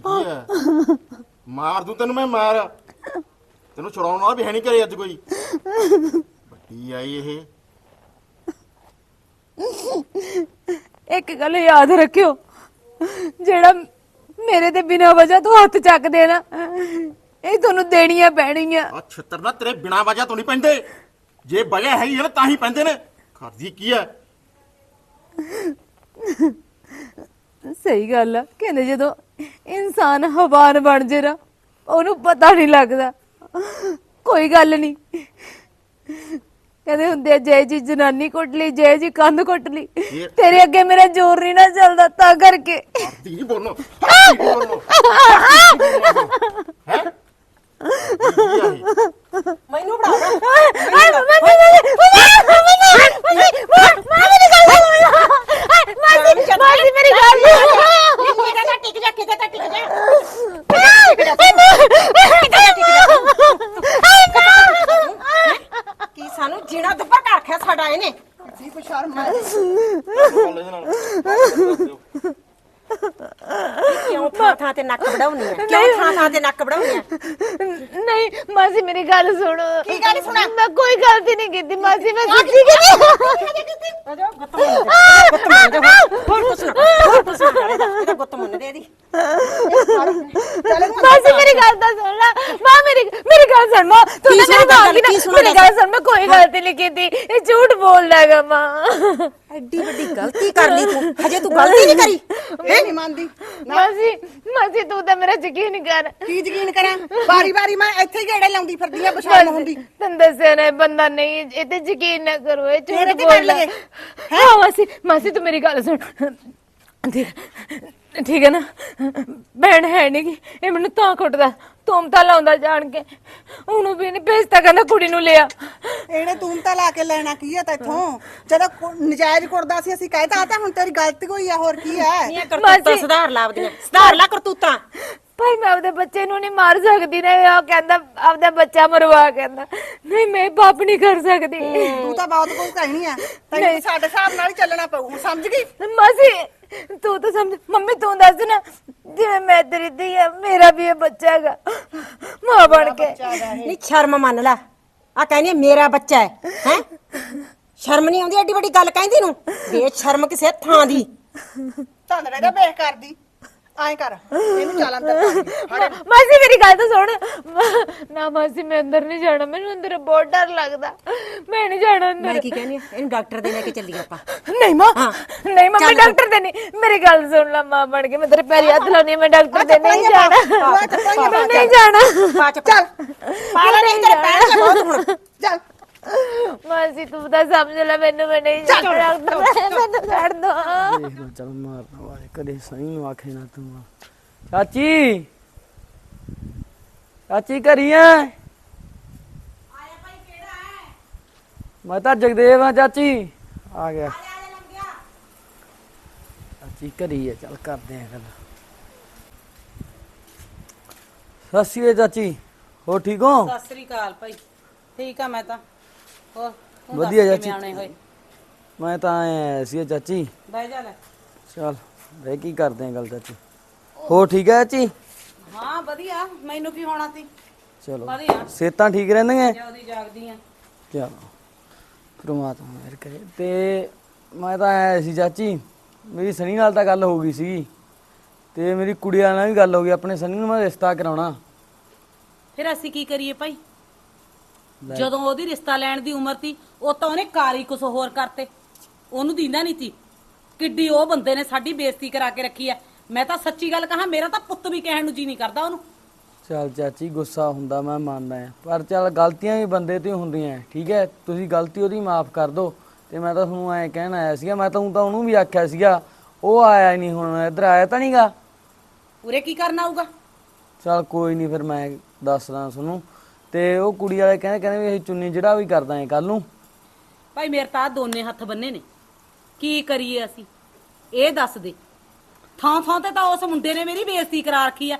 ਕਰਦੀ ਕੀ ਹੈ? ਮਾਰ ਦੂੰ ਤੈਨੂੰ ਮੈਂ ਮਾਰ। ਤੈਨੂੰ ਛੁਡਾਉਣ ਵਾਲਾ ਵੀ ਹੈ ਨਹੀਂ ਘਰੇ ਅੱਜ ਕੋਈ। ਵੱਡੀ ਆਈ ਇਹ। ਇੱਕ ਗੱਲ ਯਾਦ ਰੱਖਿਓ ਜਿਹੜਾ ਮੇਰੇ ਤੇ ਬਿਨਾਂ ਵਜ੍ਹਾ ਤੋਂ ਹੱਥ ਚੱਕ ਦੇਣਾ ਇਹ ਤੁਹਾਨੂੰ ਦੇਣੀਆਂ ਪੈਣੀਆਂ ਆ ਛਿੱਤਰ ਨਾ ਤੇਰੇ ਬਿਨਾ ਵਜ੍ਹਾ ਤੋਂ ਨਹੀਂ ਪੈਂਦੇ। ਜੇ ਵਜ੍ਹਾ ਹੈਗੀ ਹੈ ਨਾ ਤਾਂ ਹੀ ਪੈਂਦੇ ਨੇ। ਕਰਦੀ ਕੀ ਹੈ? ਸਹੀ ਗੱਲ ਆ। ਕਹਿੰਦੇ ਜਦੋਂ ਇਨਸਾਨ ਹਵਾਨ ਬਣ ਜੇ ਨਾ ਉਹਨੂੰ ਪਤਾ ਨਹੀਂ ਲੱਗਦਾ। ਕੋਈ ਗੱਲ ਨਹੀਂ। ਕਹਿੰਦੇ ਹੁੰਦੇ ਆ ਜੈ ਜੀ ਜਨਾਨੀ ਕੁੱਟ ਲਈ ਜੈ ਜੀ ਕੰਧ ਕੁੱਟ ਲਈ ਇਹ- ਤੇਰੇ ਅੱਗੇ ਮੇਰਾ ਜ਼ੋਰ ਨਹੀਂ ਨਾ ਚੱਲਦਾ ਤਾਂ ਕਰਕੇ। ਨਹੀਂ ਬੋਲੋ ਨਹੀਂ ਬੋਲੋ ਹੈ? ਮੈਨੂੰ ਬੜਾ ਆਏ ਮੰਮੀ ਮੰਮੀ ਮਾਸੀ ਮਾਸੀ ਮੇਰੀ ਗੱਲ ਕਿਤੇ ਤਾਂ ਟਿਕ ਜਾ ਕਿਤੇ ਤਾਂ ਟਿਕ ਜਾ ਕੀ ਸਾਨੂੰ ਜੀਣਾ ਦੁੱਬਾ ਕਰ ਖਿਆ ਸਾਡਾ ਇਹਨੇ? ਜੀ ਕੋ ਸ਼ਰਮ ਹੈ ਕਿਉਂ ਥਾਂ ਥਾਂ ਤੇ ਨੱਕ ਵੜਾਉਣੀ ਹੈ ਕਿਉਂ ਥਾਂ ਥਾਂ ਤੇ ਨੱਕ ਵੜਾਉਣੀ ਹੈ ਨਹੀਂ ਮਾਸੀ ਮੇਰੀ ਗੱਲ ਸੁਣ। ਕੀ ਗੱਲ ਸੁਣਾ? ਮੈਂ ਕੋਈ ਗਲਤੀ ਨਹੀਂ ਕੀਤੀ ਮਾਸੀ ਮੈਂ ਸੱਚੀ ਕੀਤੀ। ਅਜੋ ਗੁੱਤ ਮੁੰਨ ਦੇ ਗੁੱਤ ਮੁੰਨ ਦੇ ਹੋਰ ਕੁਛ ਨਾ ਹੋਰ ਕੁਛ ਨਾ ਇਹਦਾ ਇਹਦਾ ਗੁੱਤ ਮੁੰਨ ਦੇ ਦੀ ਮਾਸੀ ਮੇਰੀ ਗੱਲ ਤਾਂ ਸੁਣ ਲੈ। ਮਾਂ ਮੇਰੀ ਮੇਰੀ ਗੱਲ ਸੁਣ ਮਾਂ। ਤੂੰ ਕੀ ਨਾ ਮੇਰੀ ਸੁਣਾ ਮਾਂ ਗੱਲ, ਕੀ ਨਾ ਕੀ ਸੁਣਾ ਮੇਰੀ ਗੱਲ? ਗੱਲ ਸੁਣ ਮੈਂ ਕੋਈ ਗਲਤੀ ਨਹੀਂ ਕੀਤੀ। ਇਹ ਝੂਠ ਬੋਲਦਾ ਹੈਗਾ ਮਾਂ। ਐਡੀ ਵੱਡੀ ਗਲਤੀ ਕਰ ਲਈ ਤੂੰ। ਹਜੇ ਤੂੰ ਗਲਤੀ ਨਹੀਂ ਕਰੀ। ਇਹ ਨਹੀਂ ਮੰਨਦੀ ਮਾਸੀ। ਮਾਸੀ ਤੂੰ ਤਾਂ ਮੇਰਾ ਯਕੀਨ ਕਰ। ਕੀ ਯਕੀਨ ਕਰਾਂ? ਵਾਰੀ ਵਾਰੀ ਮੈਂ ਇੱਥੇ ਹੀ ਗੇੜੇ ਲਾਉਂਦੀ ਫਿਰਦੀ ਆ ਬਸ਼ਾਮ ਹੁੰਦੀ। ਤੈਨੂੰ ਦੱਸਿਆ ਨਾ ਇਹ ਬੰਦਾ ਨਹੀਂ ਇਹ ਤੇ ਯਕੀਨ ਨਾ ਕਰੋ ਇਹ ਤੇਰੇ ਝੂਠ ਤੇ ਕਰ ਬੋਲਦਾ। ਲਗੇ। ਹਾਂ ਮਾਸੀ ਮਾਸੀ ਤੂੰ ਮੇਰੀ ਗੱਲ ਸੁਣ। ਠੀਕ ਠੀਕ ਹੈ ਨਾ? ਭੈਣ ਹੈ ਨਹੀਂ ਇਹ ਮੈਨੂੰ ਤਾਂ ਕੁੱਟਦਾ। ਤੁਮ ਤਾਂ ਲਾਉਂਦਾ ਜਾਣ ਕੇ। ਉਹਨੂੰ ਵੀ ਨਹੀਂ ਭੇਜਦਾ ਕਹਿੰਦਾ ਕੁੜੀ ਨੂੰ ਲਿਆ। ਇਹਨੇ ਤੂੰ ਤਾਂ ਲਾ ਕੇ ਲੈਣਾ ਕੀ ਆ ਤੈਥੋਂ? ਜਦੋਂ ਕੁ- ਨਜਾਇਜ਼ ਕੁੜਦਾ ਸੀ ਅਸੀਂ ਕਹਿਤਾ ਤਾਂ ਹੁਣ ਤੇਰੀ ਗਲਤੀ ਹੋਈ ਆ ਹੋਰ ਕੀ ਹੈ? ਇਹ ਕਰਤੂਤਾਂ ਮਾਸੀ। ਸੁਧਾਰ ਲਾ ਆਪਦੀਆਂ। ਸੁਧਾਰ ਲਾ ਕਰਤੂਤਾਂ। ਭਾਈ ਮੈਂ ਆਪਦੇ ਬੱਚੇ ਨੂੰ ਨਹੀਂ ਮਾਰ ਸਕਦੀ ਨਾ ਉਹ ਕਹਿੰਦਾ ਆਪਦਾ ਬੱਚਾ ਮਰਵਾ ਕਹਿੰਦਾ। ਨਹੀਂ ਮੈਂ ਪਾਪ ਨਹੀਂ ਕਰ ਸਕਦੀ। ਤੂੰ ਤਾਂ ਬਹੁਤ ਕੁਝ ਕਹਿਣੀ ਆ। ਤੈਨੂੰ ਸਾਡੇ ਹਿਸਾਬ ਨਾਲ ਹੀ ਚੱਲਣਾ ਪਊ ਹੁਣ ਸਮਝ ਗਈ? ਮਾਸੀ ਤੂੰ ਤਾਂ ਸਮਝ ਮੰਮੀ ਤੂੰ ਦੱਸ ਨਾ ਜਿਵੇਂ ਮੈਂ ਤੇਰੀ ਧੀ ਆ ਮੇਰਾ ਵੀ ਇਹ ਬੱਚਾ ਹੈਗਾ। ਮਾਂ ਬਣ ਕੇ। ਨਹੀਂ ਸ਼ਰਮ ਮੰਨ ਲੈ। ਆ ਕਹਿੰਦੀ ਆ, ਮੇਰਾ ਬੱਚਾ ਹੈ ਹੈ? ਸ਼ਰਮ ਨਹੀਂ ਆਉਂਦੀ ਐਡੀ ਵੱਡੀ ਗੱਲ ਕਹਿੰਦੀ ਨੂੰ? ਬੇਸ਼ਰਮ ਕਿਸੇ ਥਾਂ ਦੀ। ਧੰਦੜੇ ਦਾ ਬੇਖ ਕਰਦੀ ਐਂ ਕਰ ਇਹਨੂੰ ਚੱਲ ਅੰਦਰ ਕਰ। ਦੇ। ਮਾਸੀ ਮੇਰੀ ਗੱਲ ਤਾਂ ਸੁਣ। ਨਾ ਮਾਸੀ ਮੈਂ ਅੰਦਰ ਨਹੀਂ ਜਾਣਾ। ਮੈਨੂੰ ਅੰਦਰ ਬਹੁਤ ਡਰ ਲੱਗਦਾ। ਮੈਂ ਨਹੀਂ ਜਾਣਾ ਮੈਂ ਅੰਦਰ ਕੀ ਕਹਿੰਦੀ ਆ? ਇਹਨੂੰ ਡਾਕਟਰ ਦੇ ਲੈ ਕੇ ਚੱਲੀਏ ਆਪਾਂ। ਨਹੀਂ ਮਾਂ। ਹਾਂ। ਨਹੀਂ ਮੰਮੀ ਚੱਲ। ਡਾਕਟਰ ਦੇ ਨਹੀਂ। ਮੇਰੀ ਗੱਲ ਸੁਣ ਲੈ ਮਾਂ ਬਣ ਕੇ। ਮੈਂ ਤੇਰੇ ਪੈਰੀ ਹੱਥ ਲਾਉਣੀ ਮੈਂ ਡਾਕਟਰ ਦੇ ਨਹੀਂ ਜਾਣਾ। ਮੈਂ ਨਹੀਂ ਜਾਣਾ। ਚੱਲ। ਪਾਲਾ ਨਹੀਂ ਤੇਰੇ ਪੈਰ ਤੇ ਬਹੁਤ ਹੁਣ। ਚੱਲ। ਮਾਸੀ ਤੂੰ ਤਾਂ ਸਮਝ ਲੈ ਮੈਨੂੰ ਮੈਂ ਨਹੀਂ ਜਾਣਾ ਡਾਕਟਰ ਮੈਨੂੰ ਛੱਡ ਦੋ ਦੇਖ ਲੋ ਚੱਲ ਮਾਰਨਾ ਵਾਲੇ ਕਦੇ ਸਹੀ ਨੂੰ ਆਖੇ ਨਾ ਤੂੰ ਚਾਚੀ ਚਾਚੀ ਘਰੀ ਐ ਮੈਂ ਤਾਂ ਜਗਦੇਵ ਆ ਚਾਚੀ। ਆ ਗਿਆ। ਚਾਚੀ ਘਰੀ ਐ ਚੱਲ ਕਰਦੇ ਆ ਗੱਲ ਸਤਿ ਸ਼੍ਰੀ ਅਕਾਲ ਚਾਚੀ ਹੋ ਠੀਕ ਹੋ? ਸਤਿ ਸ੍ਰੀ ਅਕਾਲ ਭਾਈ ਠੀਕ ਆ ਮੈਂ ਤਾਂ। ਹੋਰ ਤੂੰ ਦੱਸ ਵਧੀਆ ਕਿਵੇਂ ਚਾਚੀ। ਆਉਣੇ ਹੋਏ? ਮੈਂ ਤਾਂ ਆਇਆ ਸੀ ਚਾਚੀ। ਬਹਿ ਜਾ ਲੈ। ਚੱਲ ਬੈ ਕੀ ਕਰਦੇ ਆ ਗੱਲ ਚਾਚੀ। ਹੋ ਠੀਕ ਹੈ ਚਾਚੀ? ਹਾਂ ਵਧੀਆ। ਮੈਨੂੰ ਕੀ ਹੋਣਾ ਸੀ? ਚਲੋ। ਵਧੀਆ। ਸਿਹਤਾਂ ਠੀਕ ਰਹਿੰਦੀਆਂ? ਜਿਉਦੀ ਜਾਗਦੀ ਆ। ਚਲੋ ਪ੍ਰਮਾਤਮਾ ਮਿਹਰ ਕਰੇ। ਤੇ ਮੈਂ ਤਾਂ ਆਇਆ ਸੀ ਚਾਚੀ। ਮੇਰੀ ਸਨੀ ਨਾਲ ਤਾਂ ਗੱਲ ਹੋ ਗਈ ਸੀ ਤੇ ਮੇਰੀ ਕੁੜੀ ਨਾਲ ਵੀ ਗੱਲ ਹੋ ਗਈ। ਆਪਣੇ ਸਨੀ ਨੂੰ ਮੈਂ ਰਿਸ਼ਤਾ ਕਰਾਉਣਾ। ਫਿਰ ਅਸੀਂ ਕੀ ਕਰੀਏ ਭਾਈ? ਜਦੋਂ ਉਹਦੀ ਰਿਸ਼ਤਾ ਲੈਣ ਦੀ ਉਮਰ ਸੀ ਉਹ ਤਾਂ ਉਹਨੇ ਕਾਰੀ ਕੁਛ ਹੋਰ ਕਰਤੇ। ਉਹਨੂੰ ਦਿੰਦਾ ਨਹੀਂ ਸੀ। ਕਿੱਡੀ ਉਹ ਬੰਦੇ ਨੇ ਸਾਡੀ ਬੇਇੱਜ਼ਤੀ ਕਰਾ ਕੇ ਰੱਖੀ ਐ ਮੈਂ ਤਾਂ ਸੱਚੀ ਗੱਲ ਕਹਾਂ ਮੇਰਾ ਤਾਂ ਪੁੱਤ ਵੀ ਕਹਿਣ ਨੂੰ ਜੀ ਨਹੀਂ ਕਰਦਾ ਉਹਨੂੰ। ਚੱਲ ਚਾਚੀ ਗੁੱਸਾ ਹੁੰਦਾ ਮੈਂ ਮੰਨਦਾ ਹਾਂ। ਪਰ ਚੱਲ ਗਲਤੀਆਂ ਵੀ ਬੰਦੇ ਤੋਂ ਹੀ ਹੁੰਦੀਆਂ ਹੈ, ਠੀਕ ਹੈ? ਤੁਸੀਂ ਗਲਤੀ ਉਹਦੀ ਮਾਫ ਕਰ ਦਿਓ। ਤੇ ਮੈਂ ਤਾਂ ਤੁਹਾਨੂੰ ਐਂ ਕਹਿਣ ਆਇਆ ਸੀਗਾ ਮੈਂ ਤਾਂ ਊਂ ਤਾਂ ਉਹਨੂੰ ਵੀ ਆਖਿਆ ਸੀਗਾ ਉਹ ਆਇਆ ਹੀ ਨਹੀਂ ਹੁਣ ਇੱਧਰ ਆਇਆ ਤਾਂ ਨਹੀਂਗਾ ਉਰੇ ਕੀ ਕਰਨਾ ਆਊਗਾ? ਚੱਲ ਕੋਈ ਨਹੀਂ ਫਿਰ ਮੈਂ ਦੱਸਦਾ ਤੁਹਾਨੂੰ। ਤੇ ਉਹ ਕੁੜੀ ਵਾਲੇ ਕਹਿੰਦੇ ਕਹਿੰਦੇ ਵੀ ਅਸੀਂ ਚੁੰਨੀ ਜਿਹੜਾ ਵੀ ਕਰਦਾ ਹਾਂ ਕੱਲ ਨੂੰ ਭਾਈ ਮੇਰੇ ਤਾਂ ਆਹ ਦੋਨੇ ਹੱਥ ਬੰਨੇ ਨੇ। ਕੀ ਕਰੀਏ ਅਸੀਂ? ਇਹ ਦੱਸ ਦੇ। ਥਾਂ ਥਾਂ ਤੇ ਤਾਂ ਉਸ ਮੁੰਡੇ ਨੇ ਮੇਰੀ ਬੇਇੱਜ਼ਤੀ ਕਰਾ ਰੱਖੀ ਆ।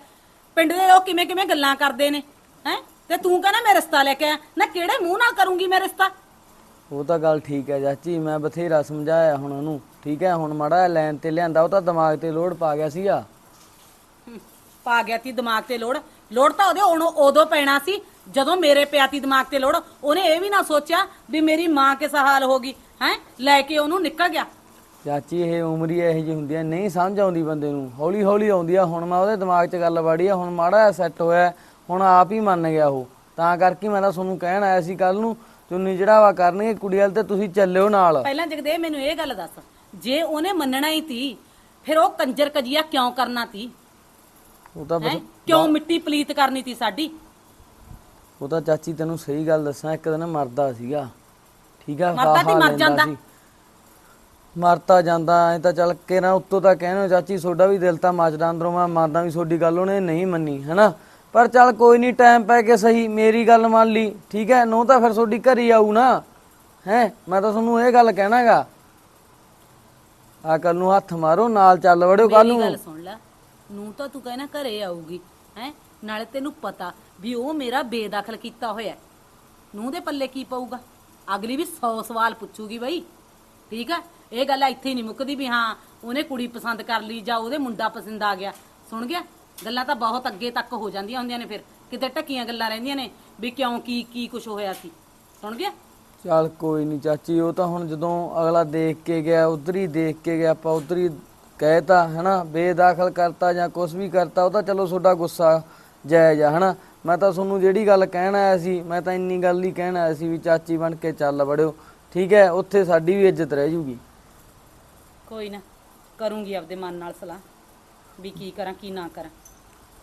ਪਿੰਡ ਦੇ ਲੋਕ ਕਿਵੇਂ ਕਿਵੇਂ ਗੱਲਾਂ ਕਰਦੇ ਨੇ ਹੈ? ਤੇ ਤੂੰ ਕਹਿੰਦਾ ਮੈਂ ਰਿਸ਼ਤਾ ਲੈ ਕੇ ਆਇਆ। ਨਾ ਕਿਹੜੇ ਮੂੰਹ ਨਾਲ ਕਰੂੰਗੀ ਮੈਂ ਰਿਸ਼ਤਾ? ਉਹ ਤਾਂ ਗੱਲ ਠੀਕ ਹੈ ਚਾਚੀ ਮੈਂ ਬਥੇਰਾ ਸਮਝਾਇਆ ਹੁਣ ਉਹਨੂੰ। ਠੀਕ ਹੈ ਹੁਣ ਮਾੜਾ ਜਿਹਾ ਲੈਣ ਤੇ ਲਿਆਂਦਾ ਉਹ ਤਾਂ ਦਿਮਾਗ ਤੇ ਲੋਡ ਪਾ ਗਿਆ ਸੀਗਾ। ਪਾ ਗਿਆ ਤੀ ਦਿਮਾਗ ਤੇ ਲੋੜ। ਲੋੜ ਤਾਂ ਉਹਦੇ ਹੁਣ ਉਦੋਂ ਪੈਣਾ ਸੀ ਜਦੋਂ ਮੇਰੇ ਪਿਆ ਤੀ ਦਿਮਾਗ ਤੇ ਲੋੜ ਉਹਨੇ ਇਹ ਵੀ ਨਾ ਸੋਚਿਆ ਵੀ ਮੇਰੀ ਮਾਂ ਕਿਸ ਹਾਲ ਹੋ ਗਈ ਹੈ? ਲੈ ਕੇ ਉਹਨੂੰ ਨਿਕਲ ਗਿਆ। ਚਾਚੀ ਇਹ ਉਮਰ ਇਹੋ ਜਿਹੀ ਹੁੰਦੀ ਹੈ ਨਹੀਂ ਸਮਝ ਆਉਂਦੀ ਬੰਦੇ ਨੂੰ। ਹੌਲੀ ਹੌਲੀ ਆਉਂਦੀ ਆ ਹੁਣ ਮੈਂ ਉਹਦੇ ਦਿਮਾਗ 'ਚ ਗੱਲ ਵੜੀ ਆ ਹੁਣ ਮਾੜਾ ਸੈੱਟ ਹੋਇਆ ਹੁਣ ਆਪ ਹੀ ਮੰਨ ਗਿਆ ਉਹ। ਤਾਂ ਕਰਕੇ ਮੈਂ ਤਾਂ ਤੁਹਾਨੂੰ ਕਹਿਣ ਆਇਆ ਸੀ ਕੱਲ ਨੂੰ ਚੁੰਨੀ ਚੜਾਵਾ ਕਰਨਗੇ ਕੁੜੀ ਵਾਲ ਤੇ ਤੁਸੀਂ ਚੱਲਿਓ ਨਾਲ। ਪਹਿਲਾਂ ਜਗਦੇਵ ਮੈਨੂੰ ਇਹ ਗੱਲ ਦੱਸ। ਜੇ ਉਹਨੇ ਮੰਨਣਾ ਹੀ ਤੀ ਫਿਰ ਉਹ ਕੰਜਰ ਕਜੀਆ ਕਿਉਂ ਕਰਨਾ ਤੀ? ਉਹ ਤਾਂ ਬਸ ਕਿਉਂ ਮਿੱਟੀ ਪਲੀਤ ਕਰਨੀ ਤੀ ਸਾਡੀ? ਉਹ ਤਾਂ ਚਾਚੀ ਤੈਨੂੰ ਸਹੀ ਗੱਲ ਦੱਸਾਂ ਇੱਕ ਦਿਨ ਮਰਦਾ ਸੀਗਾ। ਠੀਕ ਆ ਮਰਦਾ ਤੇ ਮਰ ਜਾਂਦਾ। ਮਰਤਾ ਜਾਂਦਾ ਐ ਤਾਂ ਚੱਲ ਕੇ ਨਾ ਉੱਤੋਂ ਤਾਂ ਕਹਿਣੋ ਚਾਚੀ ਸੋਡਾ ਵੀ ਦਿਲ ਤਾਂ ਮੱਚਦਾ ਅੰਦਰੋਂ ਮੈਂ ਮੰਨਦਾ ਵੀ ਸੋਡੀ ਗੱਲ ਉਹਨੇ ਨਹੀਂ ਮੰਨੀ ਹੈਨਾ? ਪਰ ਚੱਲ ਕੋਈ ਨਹੀਂ ਟਾਈਮ ਪੈ ਕੇ ਸਹੀ ਮੇਰੀ ਗੱਲ ਮੰਨ ਲਈ ਠੀਕ ਹੈ? ਨੋ ਤਾਂ ਫਿਰ ਸੋਡੀ ਘਰ ਹੀ ਆਊ ਨਾ ਹੈ? ਮੈਂ ਤਾਂ ਤੁਹਾਨੂੰ ਇਹ ਗੱਲ ਕਹਿਣਾਗਾ। ਆ ਕੱਲ ਨੂੰ ਹੱਥ ਮਾਰੋ ਨਾਲ ਚੱਲ ਵੜਿਓ ਕੱਲ ਮੇਰੀ ਨੂੰ। ਗੱਲ ਸੁਣ ਲੈ ਨੂੰ ਤਾਂ ਤੂੰ ਕਹਿਣਾ ਘਰੇ ਆਊਗੀ ਹੈ? ਨਾਲੇ ਤੈਨੂੰ ਪਤਾ ਵੀ ਉਹ ਮੇਰਾ ਬੇਦਖਲ ਕੀਤਾ ਹੋਇਆ ਨੂੰ ਦੇ ਪੱਲੇ ਕੀ ਪਊਗਾ? ਅਗਲੀ ਵੀ 100 ਸਵਾਲ ਪੁੱਛੂਗੀ ਬਈ। ਠੀਕ ਆ? ਇਹ ਗੱਲ ਇੱਥੇ ਹੀ ਨਹੀਂ ਮੁੱਕਦੀ ਵੀ ਹਾਂ, ਉਹਨੇ ਕੁੜੀ ਪਸੰਦ ਕਰ ਲਈ ਜਾਂ ਉਹਦੇ ਮੁੰਡਾ ਪਸੰਦ ਆ ਗਿਆ। ਸੁਣ ਗਿਆ? ਗੱਲਾਂ ਤਾਂ ਬਹੁਤ ਅੱਗੇ ਤੱਕ ਹੋ ਜਾਂਦੀਆਂ ਹੁੰਦੀਆਂ ਨੇ ਫਿਰ। ਕਿਤੇ ਟੱਕੀਆਂ ਗੱਲਾਂ ਰਹਿੰਦੀਆਂ ਨੇ ਵੀ ਕਿਉਂ, ਕੀ ਕੀ ਕੁਝ ਹੋਇਆ ਸੀ। ਸੁਣ ਗਿਆ? ਚੱਲ ਕੋਈ ਨਹੀਂ ਚਾਚੀ, ਉਹ ਤਾਂ ਹੁਣ ਜਦੋਂ ਅਗਲਾ ਦੇਖ ਕੇ ਗਿਆ, ਉਧਰ ਹੀ ਦੇਖ ਕੇ ਗਿਆ, ਆਪਾਂ ਉਧਰ ਹੀ ਕਹਿਤਾ ਹਨਾ, ਬੇਦਾਖਲ ਕਰਤਾ ਜਾਂ ਕੁਝ ਵੀ ਕਰਤਾ, ਉਹ ਤਾਂ ਚਲੋ ਤੁਹਾਡਾ ਗੁੱਸਾ ਜਾਇਜ਼ ਆ ਹਨਾ? ਮੈਂ ਤਾਂ ਤੁਹਾਨੂੰ ਜਿਹੜੀ ਗੱਲ ਕਹਿਣ ਆਇਆ ਸੀ ਮੈਂ ਤਾਂ ਇੰਨੀ ਗੱਲ ਹੀ ਕਹਿਣ ਆਇਆ ਸੀ ਵੀ ਚਾਚੀ ਬਣ ਕੇ ਚੱਲ ਵੜਿਓ। ਠੀਕ ਹੈ ਉੱਥੇ ਸਾਡੀ ਵੀ ਇੱਜ਼ਤ ਰਹਿ ਜੂਗੀ। ਕੋਈ ਨਾ ਕਰੂੰਗੀ ਆਪਦੇ ਮਨ ਨਾਲ ਸਲਾਹ ਵੀ ਕੀ ਕਰਾਂ ਕੀ ਨਾ ਕਰਾਂ।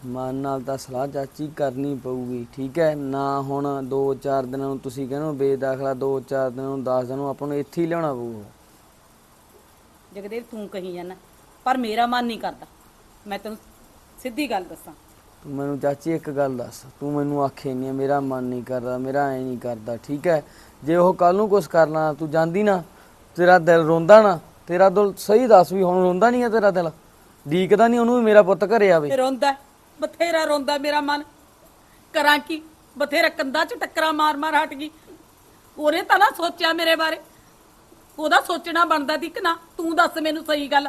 ਮਨ ਨਾਲ ਤਾਂ ਸਲਾਹ ਚਾਚੀ ਕਰਨੀ ਪਊਗੀ ਠੀਕ ਹੈ? ਨਾ ਹੁਣ 2-4 ਦਿਨਾਂ ਨੂੰ ਤੁਸੀਂ ਕਹਿੰਦੇ ਹੋ ਬੇਦਾਖਲਾ 2-4 ਦਿਨਾਂ ਨੂੰ 10 ਦਿਨਾਂ ਨੂੰ ਆਪਾਂ ਨੂੰ ਇੱਥੇ ਹੀ ਲਿਆਉਣਾ ਪਊਗਾ। ਜਗਦੇਵ ਤੂੰ ਕਹੀ ਜਾਂਦਾ ਪਰ ਮੇਰਾ ਮਨ ਨਹੀਂ ਕਰਦਾ। ਮੈਂ ਤੈਨੂੰ ਸਿੱਧੀ ਗੱਲ ਦੱਸਾਂ ਤੂੰ ਮੈਨੂੰ ਚਾਚੀ ਇੱਕ ਗੱਲ ਦੱਸ ਤੂੰ ਮੈਨੂੰ ਆਖੇ ਨਹੀਂ ਮੇਰਾ ਮਨ ਨਹੀਂ ਕਰਦਾ ਮੇਰਾ ਐ ਨਹੀਂ ਕਰਦਾ ਠੀਕ ਹੈ? ਜੇ ਉਹ ਕੱਲ ਨੂੰ ਕੁਝ ਕਰਨਾ ਤੂੰ ਜਾਂਦੀ ਨਾ ਤੇਰਾ ਦਿਲ ਰੋਂਦਾ ਨਾ ਤੇਰਾ ਦਿਲ ਸਹੀ ਦੱਸ ਵੀ ਹੁਣ ਰੋਂਦਾ ਨਹੀਂ ਹੈ ਤੇਰਾ ਦਿਲ? ਡੀਕਦਾ ਨਹੀਂ ਉਹਨੂੰ ਵੀ ਮੇਰਾ ਪੁੱਤ ਘਰੇ ਆਵੇ। ਰੋਂਦਾ ਹੈ, ਬਥੇਰਾ ਰੋਂਦਾ ਮੇਰਾ ਮਨ। ਕਰਾਂ ਕੀ? ਬਥੇਰਾ ਕੰਧਾਂ 'ਚ ਟੱਕਰਾਂ ਮਾਰ ਮਾਰ ਹਟ ਗਈ। ਉਹਨੇ ਤਾਂ ਨਾ ਸੋਚਿਆ ਮੇਰੇ ਬਾਰੇ। ਉਹਦਾ ਸੋਚਣਾ ਬਣਦਾ ਸੀ ਕਿ ਨਾ ਤੂੰ ਦੱਸ ਮੈਨੂੰ ਸਹੀ ਗੱਲ।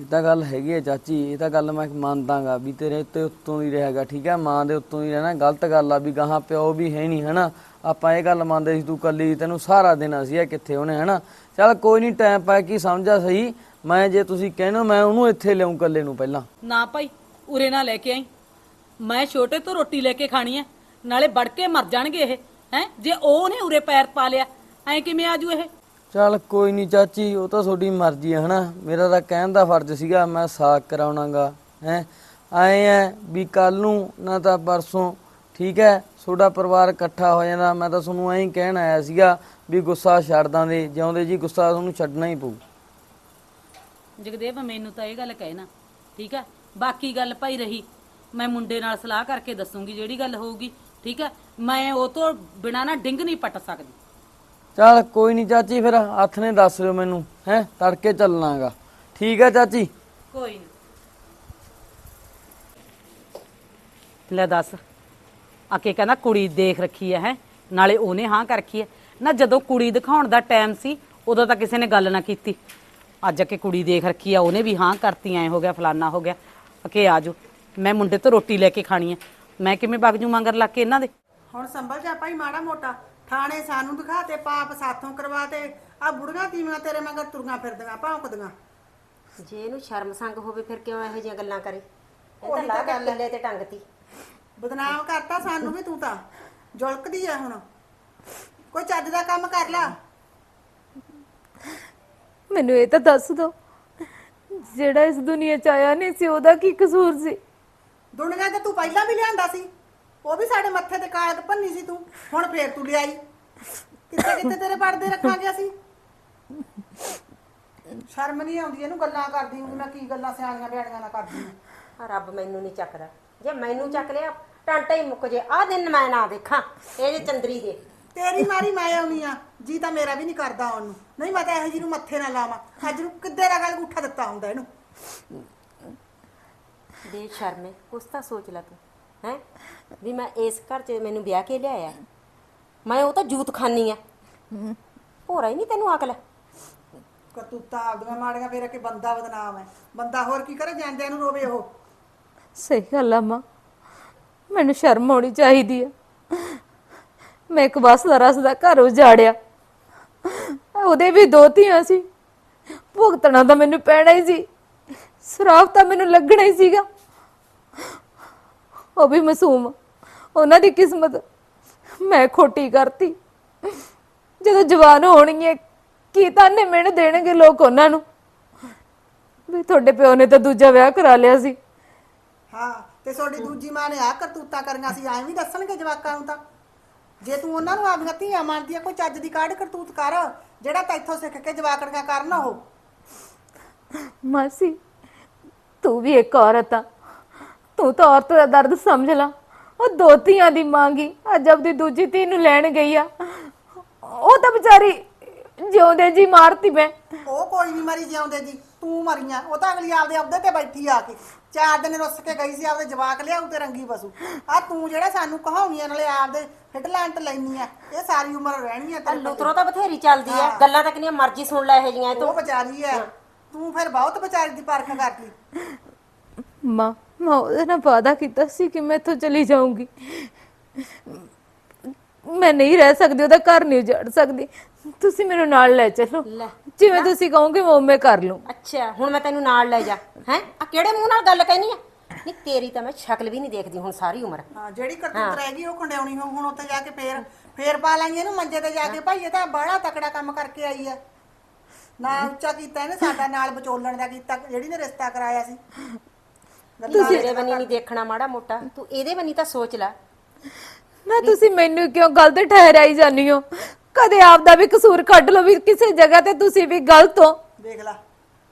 ਇਹ ਤਾਂ ਗੱਲ ਹੈਗੀ ਹੈ ਚਾਚੀ, ਇਹ ਤਾਂ ਗੱਲ ਮੈਂ ਮੰਨਦਾਗਾ ਵੀ ਤੇਰੇ ਉੱਤੇ ਉੱਤੋਂ ਹੀ ਰਹੇਗਾ ਠੀਕ ਹੈ ਮਾਂ ਦੇ ਉੱਤੋਂ ਹੀ ਰਹਿਣਾ ਗਲਤ ਗੱਲ ਆ ਵੀ ਗਾਹਾਂ ਪਿਓ ਵੀ ਹੈ ਨਹੀਂ, ਹਨਾ? ਆਪਾਂ ਇਹ ਗੱਲ ਮੰਨਦੇ ਸੀ ਤੂੰ ਕੱਲੀ ਤੈਨੂੰ ਸਾਰਾ ਦੇਣਾ ਸੀ ਇਹ ਕਿੱਥੇ ਉਹਨੇ ਹਨਾ? ਚੱਲ ਕੋਈ ਨਹੀਂ ਟਾਈਮ ਪਾ ਕੀ ਸਮਝਾ ਸਹੀ। ਮੈਂ ਜੇ ਤੁਸੀਂ ਕਹਿੰਦੇ ਮੈਂ ਉਹਨੂੰ ਇੱਥੇ ਲਿਆਉਂ ਕੱਲੇ ਨੂੰ ਪਹਿਲਾਂ। ਨਾ ਭਾਈ, ਉਰੇ ਨਾ ਲੈ ਕੇ ਆਈ। ਮੈਂ ਛੋਟੇ ਤੋਂ ਰੋਟੀ ਲੈ ਕੇ ਖਾਣੀ ਐ ਨਾਲੇ ਵੜ ਕੇ ਮਰ ਜਾਣਗੇ ਇਹ, ਹੈ? ਜੇ ਉਹ ਨੇ ਉਰੇ ਪੈਰ ਪਾ ਲਿਆ, ਐ ਕਿਵੇਂ ਆਜੂ ਇਹ? ਚੱਲ ਕੋਈ ਨਹੀਂ ਚਾਚੀ, ਉਹ ਤਾਂ ਤੁਹਾਡੀ ਮਰਜ਼ੀ ਹੈ ਹਨਾ? ਮੇਰਾ ਤਾਂ ਕਹਿਣ ਦਾ ਫਰਜ਼ ਸੀਗਾ, ਮੈਂ ਸਾਕ ਕਰਾਉਣਾਗਾ, ਹੈ? ਆਏ ਐ ਵੀ ਕੱਲ ਨੂੰ, ਨਾ ਤਾਂ ਪਰਸੋਂ, ਠੀਕ ਹੈ ਤੁਹਾਡਾ ਪਰਿਵਾਰ ਇਕੱਠਾ ਹੋ ਜਾਂਦਾ, ਮੈਂ ਤਾਂ ਤੁਹਾਨੂੰ ਐਂ ਹੀ ਕਹਿਣ ਆਇਆ ਸੀਗਾ ਵੀ ਗੁੱਸਾ ਛੱਡ ਦਾਂਦੇ ਜਿਉਂਦੇ ਜੀ ਗੁੱਸਾ ਤੁਹਾਨੂੰ ਛੱਡਣਾ ਹੀ ਪਊ। ਜਗਦੇਵ, ਮੈਨੂੰ ਤਾਂ ਇਹ ਗੱਲ ਕਹਿਣਾ ਠੀਕ ਹੈ ਬਾਕੀ ਗੱਲ ਭਾਈ ਰਹੀ, ਮੈਂ ਮੁੰਡੇ ਨਾਲ ਸਲਾਹ ਕਰਕੇ ਦੱਸੂਗੀ ਜਿਹੜੀ ਗੱਲ ਹੋਊਗੀ, ਠੀਕ ਹੈ ਮੈਂ ਉਹ ਤੋਂ ਬਿਨਾਂ ਨਾ ਡਿੰਗ ਨਹੀਂ ਪੱਟ ਸਕਦੀ। ਚੱਲ ਕੋਈ ਨਹੀਂ ਚਾਚੀ ਫਿਰ ਹੱਥ ਨੇ ਦੱਸ ਦਿਓ ਮੈਨੂੰ ਹੈ? ਤੜਕੇ ਚੱਲਣਾਗਾ ਠੀਕ ਹੈ ਚਾਚੀ? ਕੋਈ ਨਹੀਂ ਲੈ ਦੱਸ ਆਕੇ ਕਹਿੰਦਾ ਕੁੜੀ ਦੇਖ ਰੱਖੀ ਹੈ ਹੈ? ਨਾਲੇ ਉਹਨੇ ਹਾਂ ਕਰ ਰੱਖੀ ਹੈ ਨਾ ਜਦੋਂ ਕੁੜੀ ਦਿਖਾਉਣ ਦਾ ਟਾਈਮ ਸੀ ਉਦੋਂ ਤਾਂ ਕਿਸੇ ਨੇ ਗੱਲ ਨਾ ਕੀਤੀ। ਅੱਜ ਆ ਕੇ ਕੁੜੀ ਦੇਖ ਰੱਖੀ ਆ ਉਹਨੇ ਵੀ ਹਾਂ ਕਰਤੀ ਐ ਹੋ ਗਿਆ ਫਲਾਨਾ ਹੋ ਗਿਆ। ਅਕੇ ਆਜੋ ਮੈਂ ਮੁੰਡੇ ਤੋਂ ਰੋਟੀ ਲੈ ਕੇ ਖਾਣੀ ਹੈ ਮੈਂ ਕਿਵੇਂ ਬਗਜੂ ਮੰਗਰ ਲੱਗ ਕੇ ਇਹਨਾਂ ਦੇ? ਹੁਣ ਸੰਭਲ ਜਾ ਭਾਈ ਮਾੜਾ ਮੋਟਾ। ਥਾਣੇ ਸਾਨੂੰ ਦਿਖਾ ਤੇ ਪਾਪ ਸਾਥੋਂ ਕਰਵਾ ਤੇ। ਆ ਬੁੜੀਆਂ ਤੀਵੀਆਂ ਤੇਰੇ ਮਗਰ ਤੁਰੀਆਂ ਫਿਰਦੀਆਂ ਭੌਂਕਦੀਆਂ ਜੇ ਇਹਨੂੰ ਸ਼ਰਮ ਸੰਗ ਹੋਵੇ ਫਿਰ ਕਿਉਂ ਇਹੋ ਜਿਹੀਆਂ ਗੱਲਾਂ ਕਰੇ? ਇਹ ਤਾਂ ਉਹੀ ਲਾ ਤਾਂ ਕੇ ਗੱਲ ਹੈ। ਕਿੱਲੇ ਤੇ ਟੰਗਤੀ। ਬਦਨਾਮ ਕਰਤਾ ਸਾਨੂੰ ਵੀ ਤੂੰ ਤਾਂ। ਜੁਲਕਦੀ ਆ ਹੁਣ। ਕੋਈ ਚੱਜ ਦਾ ਕੰਮ ਕਰ ਲੈ। ਮੈਨੂੰ ਇਹ ਤਾਂ ਦੱਸ ਦੋ। ਜਿਹੜਾ ਇਸ ਦੁਨੀਆ ਚ ਆਇਆ ਨਹੀਂ ਸੀ ਉਹਦਾ ਕੀ ਕਸੂਰ ਸੀ? ਦੁਨੀਆ ਤੇ ਤੂੰ ਪਹਿਲਾਂ ਵੀ ਲਿਆਂਦਾ ਸੀ। ਉਹ ਵੀ ਸਾਡੇ ਮੱਥੇ ਤੇ ਕਾਲਕ ਭੰਨੀ ਸੀ ਤੂੰ ਹੁਣ ਫੇਰ ਤੂੰ ਲਿਆਈ। ਕਿੱਥੇ ਕਿੱਥੇ ਤੇਰੇ ਪਰਦੇ ਰੱਖਾਂਗੇ ਅਸੀਂ? ਸ਼ਰਮ ਨਹੀਂ ਆਉਂਦੀ ਇਹਨੂੰ ਗੱਲਾਂ ਕਰਦੀ ਹੂੰ ਮੈਂ ਕੀ ਗੱਲਾਂ ਸਿਆਣੀਆਂ ਬਿਆੜੀਆਂ ਨਾ ਕਰਦੀ ਹਾਂ ਆ ਰੱਬ ਮੈਨੂੰ ਨਹੀਂ ਚੱਕਦਾ ਜੇ ਮੈਨੂੰ ਚੱਕ ਲਿਆ ਟਾਂਟਾ ਹੀ ਮੁੱਕ ਜੇ। ਆ ਦਿਨ ਮੈਂ ਨਾ ਦੇਖਾਂ ਇਹ ਜੇ ਚੰਦਰੀ ਦੇ। ਤੇਰੀ ਮਾਰੀ ਮੈਂ ਆਉਣੀ ਆ ਜੀ ਤਾਂ ਮੇਰਾ ਵੀ ਨਹੀਂ ਕਰਦਾ ਆਉਣ ਨੂੰ। ਨਹੀਂ ਮੈਂ ਤਾਂ ਇਹੋ ਜੀ ਨੂੰ ਮੱਥੇ ਨਾ ਲਾਵਾਂ। ਅੱਜ ਨੂੰ ਕਿੱਦੇ ਦਾ ਗੱਲ ਉੱਠਾ ਦਿੱਤਾ ਹੁੰਦਾ ਇਹਨੂੰ? ਦੇ ਸ਼ਰਮੇ ਕੁਛ ਤਾਂ ਸੋਚ ਲੈ ਤੂੰ। ਹੈ ਵੀ ਮੈਂ ਇਸ ਘਰ 'ਚ ਮੈਨੂੰ ਵਿਆਹ ਕੇ ਲਿਆਇਆ। ਮੈਂ ਉਹ ਤਾਂ ਜੂਤ ਖਾਨੀ ਆ। ਹੋਰਾ ਹੀ ਨਹੀਂ ਤੈਨੂੰ ਅਕਲ? ਕਰਤੂਤਾਂ ਆਪਦੀਆਂ ਮਾੜੀਆਂ ਫੇਰ ਕਿ ਬੰਦਾ ਬਦਨਾਮ ਹੈ। ਬੰਦਾ ਹੋਰ ਕੀ ਕਰੇ ਜਾਂਦਿਆਂ ਨੂੰ ਰੋਵੇ ਉਹ। ਸਹੀ ਗੱਲ ਆ ਮਾਂ। ਮੈਨੂੰ ਸ਼ਰਮ ਆਉਣੀ ਚਾਹੀਦੀ ਆ। ਮੈਂ ਇੱਕ ਬਸ ਦਾ ਰਸ ਦਾ ਘਰ ਉਜਾੜਿਆ। ਉਹਦੇ ਵੀ ਦੋ ਧੀਆਂ ਸੀ। ਭੁਗਤਣਾ ਤਾਂ ਮੈਨੂੰ ਪੈਣਾ ਹੀ ਸੀ। ਸਰਾਫ ਤਾਂ ਮੈਨੂੰ ਲੱਗਣਾ ਹੀ ਸੀਗਾ। ਉਹ ਵੀ ਮਾਸੂਮ। ਉਹਨਾਂ ਦੀ ਕਿਸਮਤ ਮੈਂ ਖੋਟੀ ਕਰਤੀ। ਜਦੋਂ ਜਵਾਨ ਹੋਣਗੇ ਕੀ ਤਾਨੇ ਮਿਹਣ ਦੇਣਗੇ ਲੋਕ ਉਹਨਾਂ ਨੂੰ? ਵੀ ਤੁਹਾਡੇ ਪਿਓ ਨੇ ਤਾਂ ਦੂਜਾ ਵਿਆਹ ਕਰਾ ਲਿਆ ਸੀ। ਹਾਂ ਤੇ ਤੁਹਾਡੀ ਦੂਜੀ ਮਾਂ ਨੇ ਆ ਕਰਤੂਤਾਂ ਕਰੀਆਂ ਸੀ ਐਂ ਵੀ ਦੱਸਣਗੇ ਜਵਾਕਾਂ ਨੂੰ ਤਾਂ। ਜੇ ਤੂੰ ਉਹਨਾਂ ਨੂੰ ਆਪਣੀਆਂ ਧੀਆਂ ਮੰਨਦੀ ਆ ਕੋਈ ਚੱਜ ਦੀ ਕਾਢ ਕਰਤੂਤ ਕਰ ਜਿਹੜਾ ਤਾਂ ਇੱਥੋਂ ਸਿੱਖ ਕੇ ਜਵਾਕੜੀਆਂ ਕਰਨ ਉਹ। ਮਾਸੀ ਤੂੰ ਵੀ ਇੱਕ ਔਰਤ ਆ। ਤੂੰ ਤਾਂ ਔਰਤ ਦਾ ਦਰਦ ਸਮਝ ਲਾ। ਉਹ ਦੋ ਧੀਆਂ ਦੀ ਮੰਗੀ ਅੱਜ ਆਪਦੀ ਦੂਜੀ ਧੀ ਨੂੰ ਲੈਣ ਗਈ ਆ। ਉਹ ਤਾਂ ਵਿਚਾਰੀ ਜਿਉਂਦੇ ਜੀ ਮਾਰਤੀ ਮੈਂ। ਉਹ ਕੋਈ ਨਹੀਂ ਮਰੀ ਜਿਉਂਦੇ ਜੀ ਤੂੰ ਮਰੀਆਂ। ਉਹ ਤਾਂ ਅਗਲੀ ਆਪਦੇ ਅਹੁਦੇ ਤੇ ਬੈਠੀ ਆ ਕੇ। ਚਾਰ ਦਿਨ ਰੁੱਸ ਕੇ ਗਈ ਸੀ ਆਪਦੇ ਜਵਾਕ ਲਿਆਉ ਤੇ ਰੰਗੀ ਬਸੂ ਆ ਤੂੰ ਜਿਹੜਾ ਸਾਨੂੰ ਕਹਾਉਣੀਆਂ ਨਾਲੇ ਆਪਦੇ ਫਿਟਲੈਂਟ ਲੈਣੀ ਆ। ਇਹ ਸਾਰੀ ਉਮਰ ਰਹਿਣੀ ਆ ਤੇਰੇ ਲੁਤਰੋ ਤਾਂ ਬਥੇਰੀ ਚੱਲਦੀ ਆ। ਗੱਲਾਂ ਤਾਂ ਕਿੰਨੀਆਂ ਮਰਜ਼ੀ ਸੁਣ ਲੈ ਇਹ ਜੀਆਂ ਕੋਲ। ਉਹ ਵਿਚਾਰੀ ਐ ਤੂੰ ਫਿਰ ਬਹੁਤ ਵਿਚਾਰੀ ਦੀ ਪਰਖ ਕਰਦੀ ਮਾਂ ਮੈਂ ਉਹਦੇ ਨਾਲ ਵਾਅਦਾ ਕੀਤਾ ਸੀ ਕਿ ਮੈਂ ਇੱਥੋਂ ਚਲੀ ਜਾਊਂਗੀ। ਮੈਂ ਨਹੀਂ ਰਹਿ ਸਕਦੀ ਉਹਦਾ ਘਰ ਨਹੀਂ ਉਜਾੜ ਸਕਦੀ। ਤੁਸੀਂ ਮੈਨੂੰ ਨਾਲ ਲੈ ਚਲੋ। ਲੈ। ਜਿਵੇਂ ਤੁਸੀਂ ਕਹੋਗੇ ਮੈਂ ਉਵੇਂ ਕਰ ਲੂੰ ਅੱਛਾ ਹੁਣ ਮੈਂ ਤੈਨੂੰ ਨਾਲ ਲੈ ਜਾ। ਹੈ? ਆ ਕਿਹੜੇ ਮੂੰਹ ਨਾਲ ਗੱਲ ਕਹਿਨੀ ਆ? ਨਹੀਂ ਤੇਰੀ ਤਾਂ ਮੈਂ ਸ਼ਕਲ ਵੀ ਨਹੀਂ ਦੇਖਦੀ ਹੁਣ ਸਾਰੀ ਉਮਰ। ਹਾਂ ਜਿਹੜੀ ਕਰਤੂਤ ਰਹਿ ਗਈ ਉਹ ਖੰਡਿਆਉਣੀ ਹੋ ਹੁਣ ਉੱਥੇ ਜਾ ਕੇ ਫੇਰ ਫੇਰ ਪਾ ਲਾਂਗੇ ਇਹਨੂੰ ਮੰਜੇ ਤੇ ਜਾ ਕੇ। ਭਾਈ ਇਹ ਤਾਂ ਬੜਾ ਤਕੜਾ ਕੰਮ ਕਰਕੇ ਆਈ ਆ। ਨਾ ਉੱਚਾ ਕੀਤਾ ਇਹਨੇ ਸਾਡਾ ਨਾਲ ਵਿਚੋਲਣ ਦਾ ਕੀਤਾ ਜਿਹੜੀ ਨੇ ਰਿਸ਼ਤਾ ਕਰਾਇਆ ਸੀ। ਗੱਲਾਂ ਤੇਰੇ ਬੰਨੀ ਨਹੀਂ ਦੇਖਣਾ ਮਾੜਾ ਮੋਟਾ। ਤੂੰ ਇਹਦੇ ਬੰਨੀ ਤਾਂ ਸੋਚ ਲੈ। ਨਾ ਤੁਸੀਂ ਮੈਨੂੰ ਕਿਉਂ ਗਲਤ ਠਹਿਰਾਈ ਜਾਂਦੀ ਹੋ? ਕਦੇ ਆਪ ਦਾ ਵੀ ਕਸੂਰ ਕੱਢ ਲਓ ਵੀ ਕਿਸੇ ਜਗ੍ਹਾ ਤੇ ਤੁਸੀਂ ਵੀ ਗਲਤ ਹੋ। ਦੇਖ ਲੈ।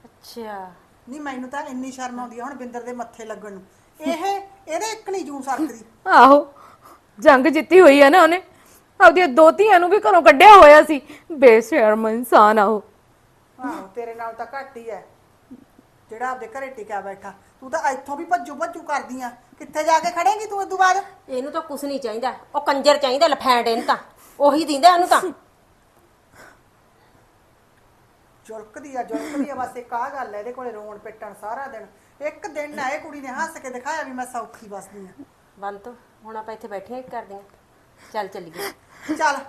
ਅੱਛਾ। ਨਹੀਂ ਮੈਨੂੰ ਤਾਂ ਇੰਨੀ ਸ਼ਰਮ ਆਉਂਦੀ ਆ ਹੁਣ ਬਿੰਦਰ ਦੇ ਮੱਥੇ ਲੱਗਣ ਨੂੰ। ਇਹ ਇਹਦੇ ਇੱਕ ਨਹੀਂ ਜੂੰ ਸਰਕਦੀ ਆਹੋ ਜੰਗ ਜਿੱਤੀ ਹੋਈ ਹੈ ਨਾ ਉਹਨੇ। ਆਪਦੀਆਂ ਦੋ ਧੀਆਂ ਨੂੰ ਵੀ ਘਰੋਂ ਕੱਢਿਆ ਹੋਇਆ ਸੀ। ਬੇਸ਼ਰਮ ਇਨਸਾਨ ਆ ਉਹ। ਆਹੋ ਤੇਰੇ ਨਾਲ ਤਾਂ ਘੱਟ ਹੀ ਐ ਜਿਹੜਾ ਆਪਦੇ ਘਰੇ ਟਿਕਿਆ ਬੈਠਾ ਤੂੰ ਤਾਂ ਇੱਥੋਂ ਵੀ ਭੱਜੂ ਭੱਜੂ ਕਰਦੀ ਆ। ਕਿੱਥੇ ਜਾ ਕੇ ਖੜੇਂਗੀ ਤੂੰ ਇਦੋਂ ਬਾਅਦ? ਇਹਨੂੰ ਤਾਂ ਕੁਛ ਨਹੀਂ ਚਾਹੀਦਾ। ਉਹ ਕੰਜਰ ਚਾਹੀਦਾ ਲਫੈਂਡ ਇਹਨੂੰ ਤਾਂ। ਉਹੀ ਦਿੰਦਾ ਇਹਨੂੰ ਤਾਂ। ਜੁਲਕਦੀ ਆ ਜੁਲਕਦੀ ਆ ਬਸ ਇੱਕ ਆ ਗੱਲ ਐ ਇਹਦੇ ਕੋਲੇ ਰੋਣ ਪਿੱਟਣ ਸਾਰਾ ਦਿਨ। ਇੱਕ ਦਿਨ ਨਾ ਇਹ ਕੁੜੀ ਨੇ ਹੱਸ ਕੇ ਦਿਖਾਇਆ ਵੀ ਮੈਂ ਸੌਖੀ ਬਸਦੀ ਆ। ਬੰਦ ਹੁਣ ਆਪਾਂ ਇੱਥੇ ਬੈਠੇ ਕਰਦੇ ਆ? ਚੱਲ ਚੱਲੀਏ। ਚੱਲ।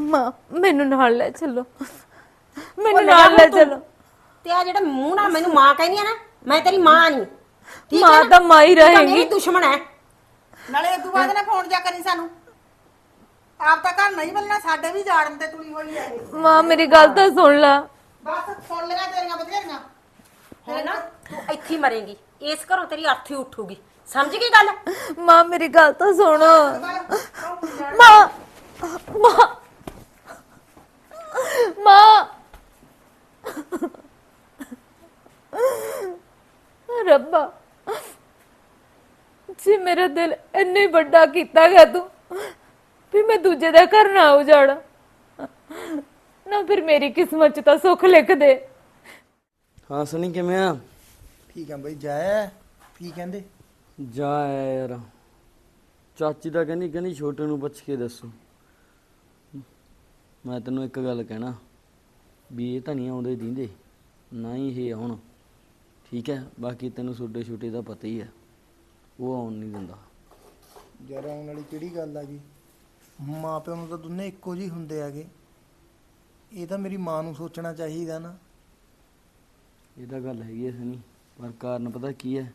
ਮਾਂ ਮੈਨੂੰ ਨਾਲ ਲੈ ਚੱਲੋ। ਮੈਨੂੰ ਨਾਲ ਲੈ। ਚੱਲੋ। ਤੇ ਆ ਜਿਹੜਾ ਮੂੰਹ ਨਾਲ ਮੈਨੂੰ ਮਾਂ ਕਹਿੰਦੀ ਆ ਨਾ ਮੈਂ ਤੇਰੀ ਮਾਂ ਨਹੀਂ ਠੀਕ ਮਾਂ ਹੈ ਨਾ? ਤਾਂ ਮਾਂ ਹੀ ਤੂੰ ਤਾਂ ਰਹੇਗੀ। ਮੇਰੀ ਦੁਸ਼ਮਣ ਹੈ ਨਾਲੇ ਇਦੋਂ ਬਾਅਦ ਨਾ ਫੋਨ ਜਾ ਕਰੀ ਸਾਨੂੰ। ਆਪ ਤਾਂ ਘਰ ਨਹੀਂ ਮਿਲਣਾ ਸਾਡੇ ਵੀ ਜਾੜਨ ਤੇ ਤੁਲੀ ਹੋਈ ਇਹ। ਮਾਂ ਮੇਰੀ ਗੱਲ ਤਾਂ ਸੁਣ ਲੈ। ਬਸ ਸੁਣ ਲਿਆ ਤੇਰੀਆਂ ਬਥੇਰੀਆਂ ਹੁਣ ਨਾ? ਤੂੰ ਇੱਥੇ ਹੀ ਮਰੇਂਗੀ। ਇਸ ਘਰੋਂ ਤੇਰੀ ਅਰਥੀ ਉੱਠੂਗੀ। ਸਮਝ ਗਈ ਗੱਲ? ਮਾਂ ਮੇਰੀ ਗੱਲ ਤਾਂ ਸੁਣ। ਮਾਂ ਮਾਂ। ਮਾਂ। ਰੱਬਾ ਜੀ ਮੇਰਾ ਦਿਲ ਇੰਨੇ ਵੱਡਾ ਕੀਤਾ ਗਿਆ ਤੂੰ ਵੀ ਮੈਂ ਦੂਜੇ ਦਾ ਘਰ ਨਾ ਉਜਾੜਾ ਨਾ ਫਿਰ ਮੇਰੀ ਕਿਸਮਤ ਚ ਤਾਂ ਸੁੱਖ ਲਿਖ ਦੇ ਹਾਂ ਸਨੀ ਕਿਵੇਂ ਆ? ਠੀਕ ਆ ਬਈ ਜਾਇਆ ਕੀ ਕਹਿੰਦੇ? ਜਾ ਯਾਰ। ਚਾਚੀ ਤਾਂ ਕਹਿੰਦੀ ਕਹਿੰਦੀ ਛੋਟੇ ਨੂੰ ਪੁੱਛ ਕੇ ਦੱਸੋ। ਮੈਂ ਤੈਨੂੰ ਇੱਕ ਗੱਲ ਕਹਿਣਾ ਵੀ ਇਹ ਤਾਂ ਨਹੀਂ ਆਉਂਦੇ ਦਿੰਦੇ ਨਾ ਹੀ ਇਹ ਆਉਣ। ਠੀਕ ਹੈ ਬਾਕੀ ਤੈਨੂੰ ਛੋਟੇ ਛੋਟੇ ਦਾ ਪਤਾ ਹੀ ਹੈ। ਉਹ ਆਉਣ ਨਹੀਂ ਦਿੰਦਾ। ਯਾਰ ਆਉਣ ਵਾਲੀ ਕਿਹੜੀ ਗੱਲ ਆ ਗਈ ਮਾਂ ਪਿਓ ਨੂੰ ਤਾਂ ਦੋਨੇ ਇੱਕੋ ਜਿਹੇ ਹੁੰਦੇ ਆਗੇ ਇਹ ਤਾਂ ਮੇਰੀ ਮਾਂ ਨੂੰ ਸੋਚਣਾ ਚਾਹੀਦਾ ਨਾ। ਇਹ ਤਾਂ ਗੱਲ ਹੈਗੀ ਐ ਸਨੀ ਪਰ ਕਾਰਨ ਪਤਾ ਕੀ ਹੈ?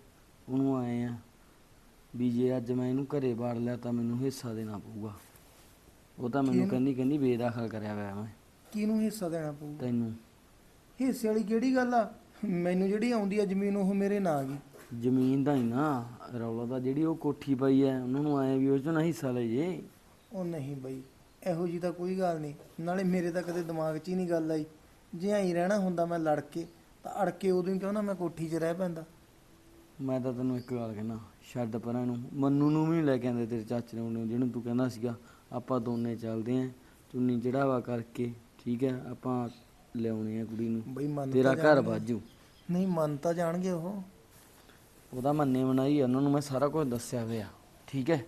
ਉਹਨੂੰ ਆਏ ਆ ਵੀ ਜੇ ਅੱਜ ਮੈਂ ਇਹਨੂੰ ਘਰੇ ਬਾੜ ਲਿਆ ਤਾਂ ਮੈਨੂੰ ਹਿੱਸਾ ਦੇਣਾ ਪਊਗਾ। ਉਹ ਤਾਂ ਮੈਨੂੰ ਕਿਹਨੂੰ? ਕਹਿੰਦੀ ਕਹਿੰਦੀ ਬੇਦਖਲ ਕਰਿਆ ਹੋਇਆ ਮੈਂ। ਕਿਹਨੂੰ ਹਿੱਸਾ ਦੇਣਾ ਪਊ ਤੈਨੂੰ। ਹਿੱਸੇ ਵਾਲੀ ਕਿਹੜੀ ਗੱਲ ਆ? ਮੈਨੂੰ ਜਿਹੜੀ ਆਉਂਦੀ ਆ ਜ਼ਮੀਨ ਉਹ ਮੇਰੇ ਨਾਂ ਗਈ ਜ਼ਮੀਨ ਦਾ ਹੀ ਨਾ ਰੌਲਾ ਤਾਂ ਜਿਹੜੀ ਉਹ ਕੋਠੀ ਪਈ ਐ ਉਹਨਾਂ ਨੂੰ ਆਏ ਵੀ ਉਹ ਚੋਂ ਨਾ ਹਿੱਸਾ ਲੈ ਜੇ। ਉਹ ਨਹੀਂ ਬਈ ਇਹੋ ਜੀ ਤਾਂ ਕੋਈ ਗੱਲ ਨਹੀਂ। ਨਾਲੇ ਮੇਰੇ ਤਾਂ ਕਦੇ ਦਿਮਾਗ 'ਚ ਹੀ ਨਹੀਂ ਗੱਲ ਆਈ। ਜੇ ਆਈ ਰਹਿਣਾ ਹੁੰਦਾ ਮੈਂ ਲੜ ਕੇ ਤਾਂ ਅੜ ਕੇ ਉਦੋਂ ਹੀ ਕਿਉਂ ਨਾ ਮੈਂ ਕੋਠੀ 'ਚ ਰਹਿ ਪੈਂਦਾ। ਮੈਂ ਤਾਂ ਤੈਨੂੰ ਇੱਕ ਗੱਲ ਕਹਿਣਾ ਛੱਡ ਪਰਾਂ ਨੂੰ ਮੰਨੂ ਨੂੰ ਵੀ ਨੀ ਲੈ ਕੇ ਆਂਦੇ ਤੇਰੇ ਚਾਚੇ ਨੂੰ ਜਿਹਨੂੰ ਤੂੰ ਕਹਿੰਦਾ ਸੀਗਾ ਆਪਾਂ ਦੋਨੇ ਚੱਲਦੇ ਆਂ ਚੁੰਨੀ ਚੜਾਵਾ ਕਰਕੇ ਠੀਕ ਹੈ ਆਪਾਂ ਲਿਆਉਣੇ ਆ ਕੁੜੀ ਨੂੰ। ਬਈ ਮੰਨ ਤੇਰਾ ਤਾਂ ਘਰ। ਬਾਜੂ। ਨਹੀਂ ਮੰਨ ਤਾਂ ਜਾਣਗੇ ਉਹ। ਉਹਦਾ ਮੰਨੇ ਬਣਾਈ ਉਹਨਾਂ ਨੂੰ ਮੈਂ ਸਾਰਾ ਕੁਝ ਦੱਸਿਆ ਹੋਇਆ ਠੀਕ ਹੈ?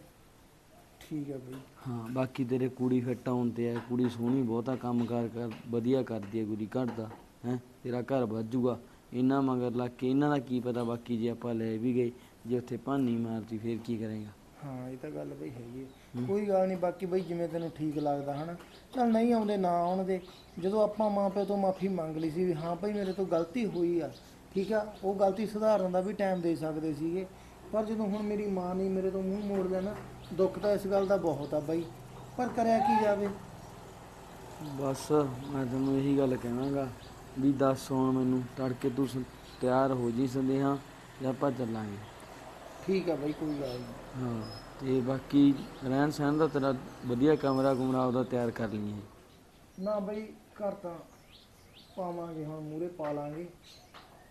ਠੀਕ ਆ ਬਈ। ਹਾਂ ਬਾਕੀ ਤੇਰੇ ਕੁੜੀ ਫਿੱਟ ਆਉਣ ਤੇ ਹੈ ਕੁੜੀ ਸੋਹਣੀ ਬਹੁਤਾ ਕੰਮ ਕਾਰ ਕਰ ਵਧੀਆ ਕਰਦੀ ਹੈ ਕੁੜੀ ਘਰ ਦਾ ਹੈ? ਤੇਰਾ ਘਰ ਵੱਜੂਗਾ ਇਹਨਾਂ ਮਗਰ ਲੱਗ ਕੇ ਇਹਨਾਂ ਦਾ ਕੀ ਪਤਾ ਬਾਕੀ ਜੇ ਆਪਾਂ ਲੈ ਵੀ ਗਏ ਜੇ ਉੱਥੇ ਭਾਨੀ ਮਾਰਤੀ ਫਿਰ ਕੀ ਕਰੇਗਾ? ਹਾਂ ਇਹ ਤਾਂ ਗੱਲ ਬਈ ਹੈਗੀ ਹੈ। ਕੋਈ ਗੱਲ ਨਹੀਂ ਬਾਕੀ ਬਈ ਜਿਵੇਂ ਤੈਨੂੰ ਠੀਕ ਲੱਗਦਾ ਹਨਾ? ਚੱਲ ਨਹੀਂ ਆਉਂਦੇ ਨਾ ਆਉਣ ਦੇ ਜਦੋਂ ਆਪਾਂ ਮਾਂ ਪਿਓ ਤੋਂ ਮਾਫੀ ਮੰਗ ਲਈ ਸੀ ਵੀ ਹਾਂ ਭਾਈ ਮੇਰੇ ਤੋਂ ਗਲਤੀ ਹੋਈ ਆ ਠੀਕ ਆ ਉਹ ਗਲਤੀ ਸੁਧਾਰਨ ਦਾ ਵੀ ਟਾਈਮ ਦੇ ਸਕਦੇ ਸੀਗੇ। ਪਰ ਜਦੋਂ ਹੁਣ ਮੇਰੀ ਮਾਂ ਨੇ ਮੇਰੇ ਤੋਂ ਮੂੰਹ ਮੋੜ ਲਿਆ ਨਾ ਦੁੱਖ ਤਾਂ ਇਸ ਗੱਲ ਦਾ ਬਹੁਤ ਆ ਬਾਈ। ਪਰ ਕਰਿਆ ਕੀ ਜਾਵੇ? ਬਸ ਮੈਂ ਤੈਨੂੰ ਇਹੀ ਗੱਲ ਕਹਿਣਾਗਾ ਵੀ ਦੱਸ ਹੁਣ ਮੈਨੂੰ ਤੜਕੇ ਤੂੰ ਸ- ਤਿਆਰ ਹੋ ਜੀ ਸੰਦੇਹਾ ਜਾਂ ਆਪਾਂ ਚੱਲਾਂਗੇ? ਠੀਕ ਆ ਬਾਈ ਕੋਈ ਗੱਲ ਨਹੀਂ। ਹਾਂ ਤੇ ਬਾਕੀ ਰਹਿਣ ਸਹਿਣ ਦਾ ਤੇਰਾ ਵਧੀਆ ਕਮਰਾ ਕੁਮਰਾ ਉਹਦਾ ਤਿਆਰ ਕਰ ਲਈਏ। ਨਾ ਬਈ ਘਰ ਤਾਂ ਪਾਵਾਂਗੇ ਹੁਣ ਮੂਰੇ ਪਾ ਲਾਂਗੇ।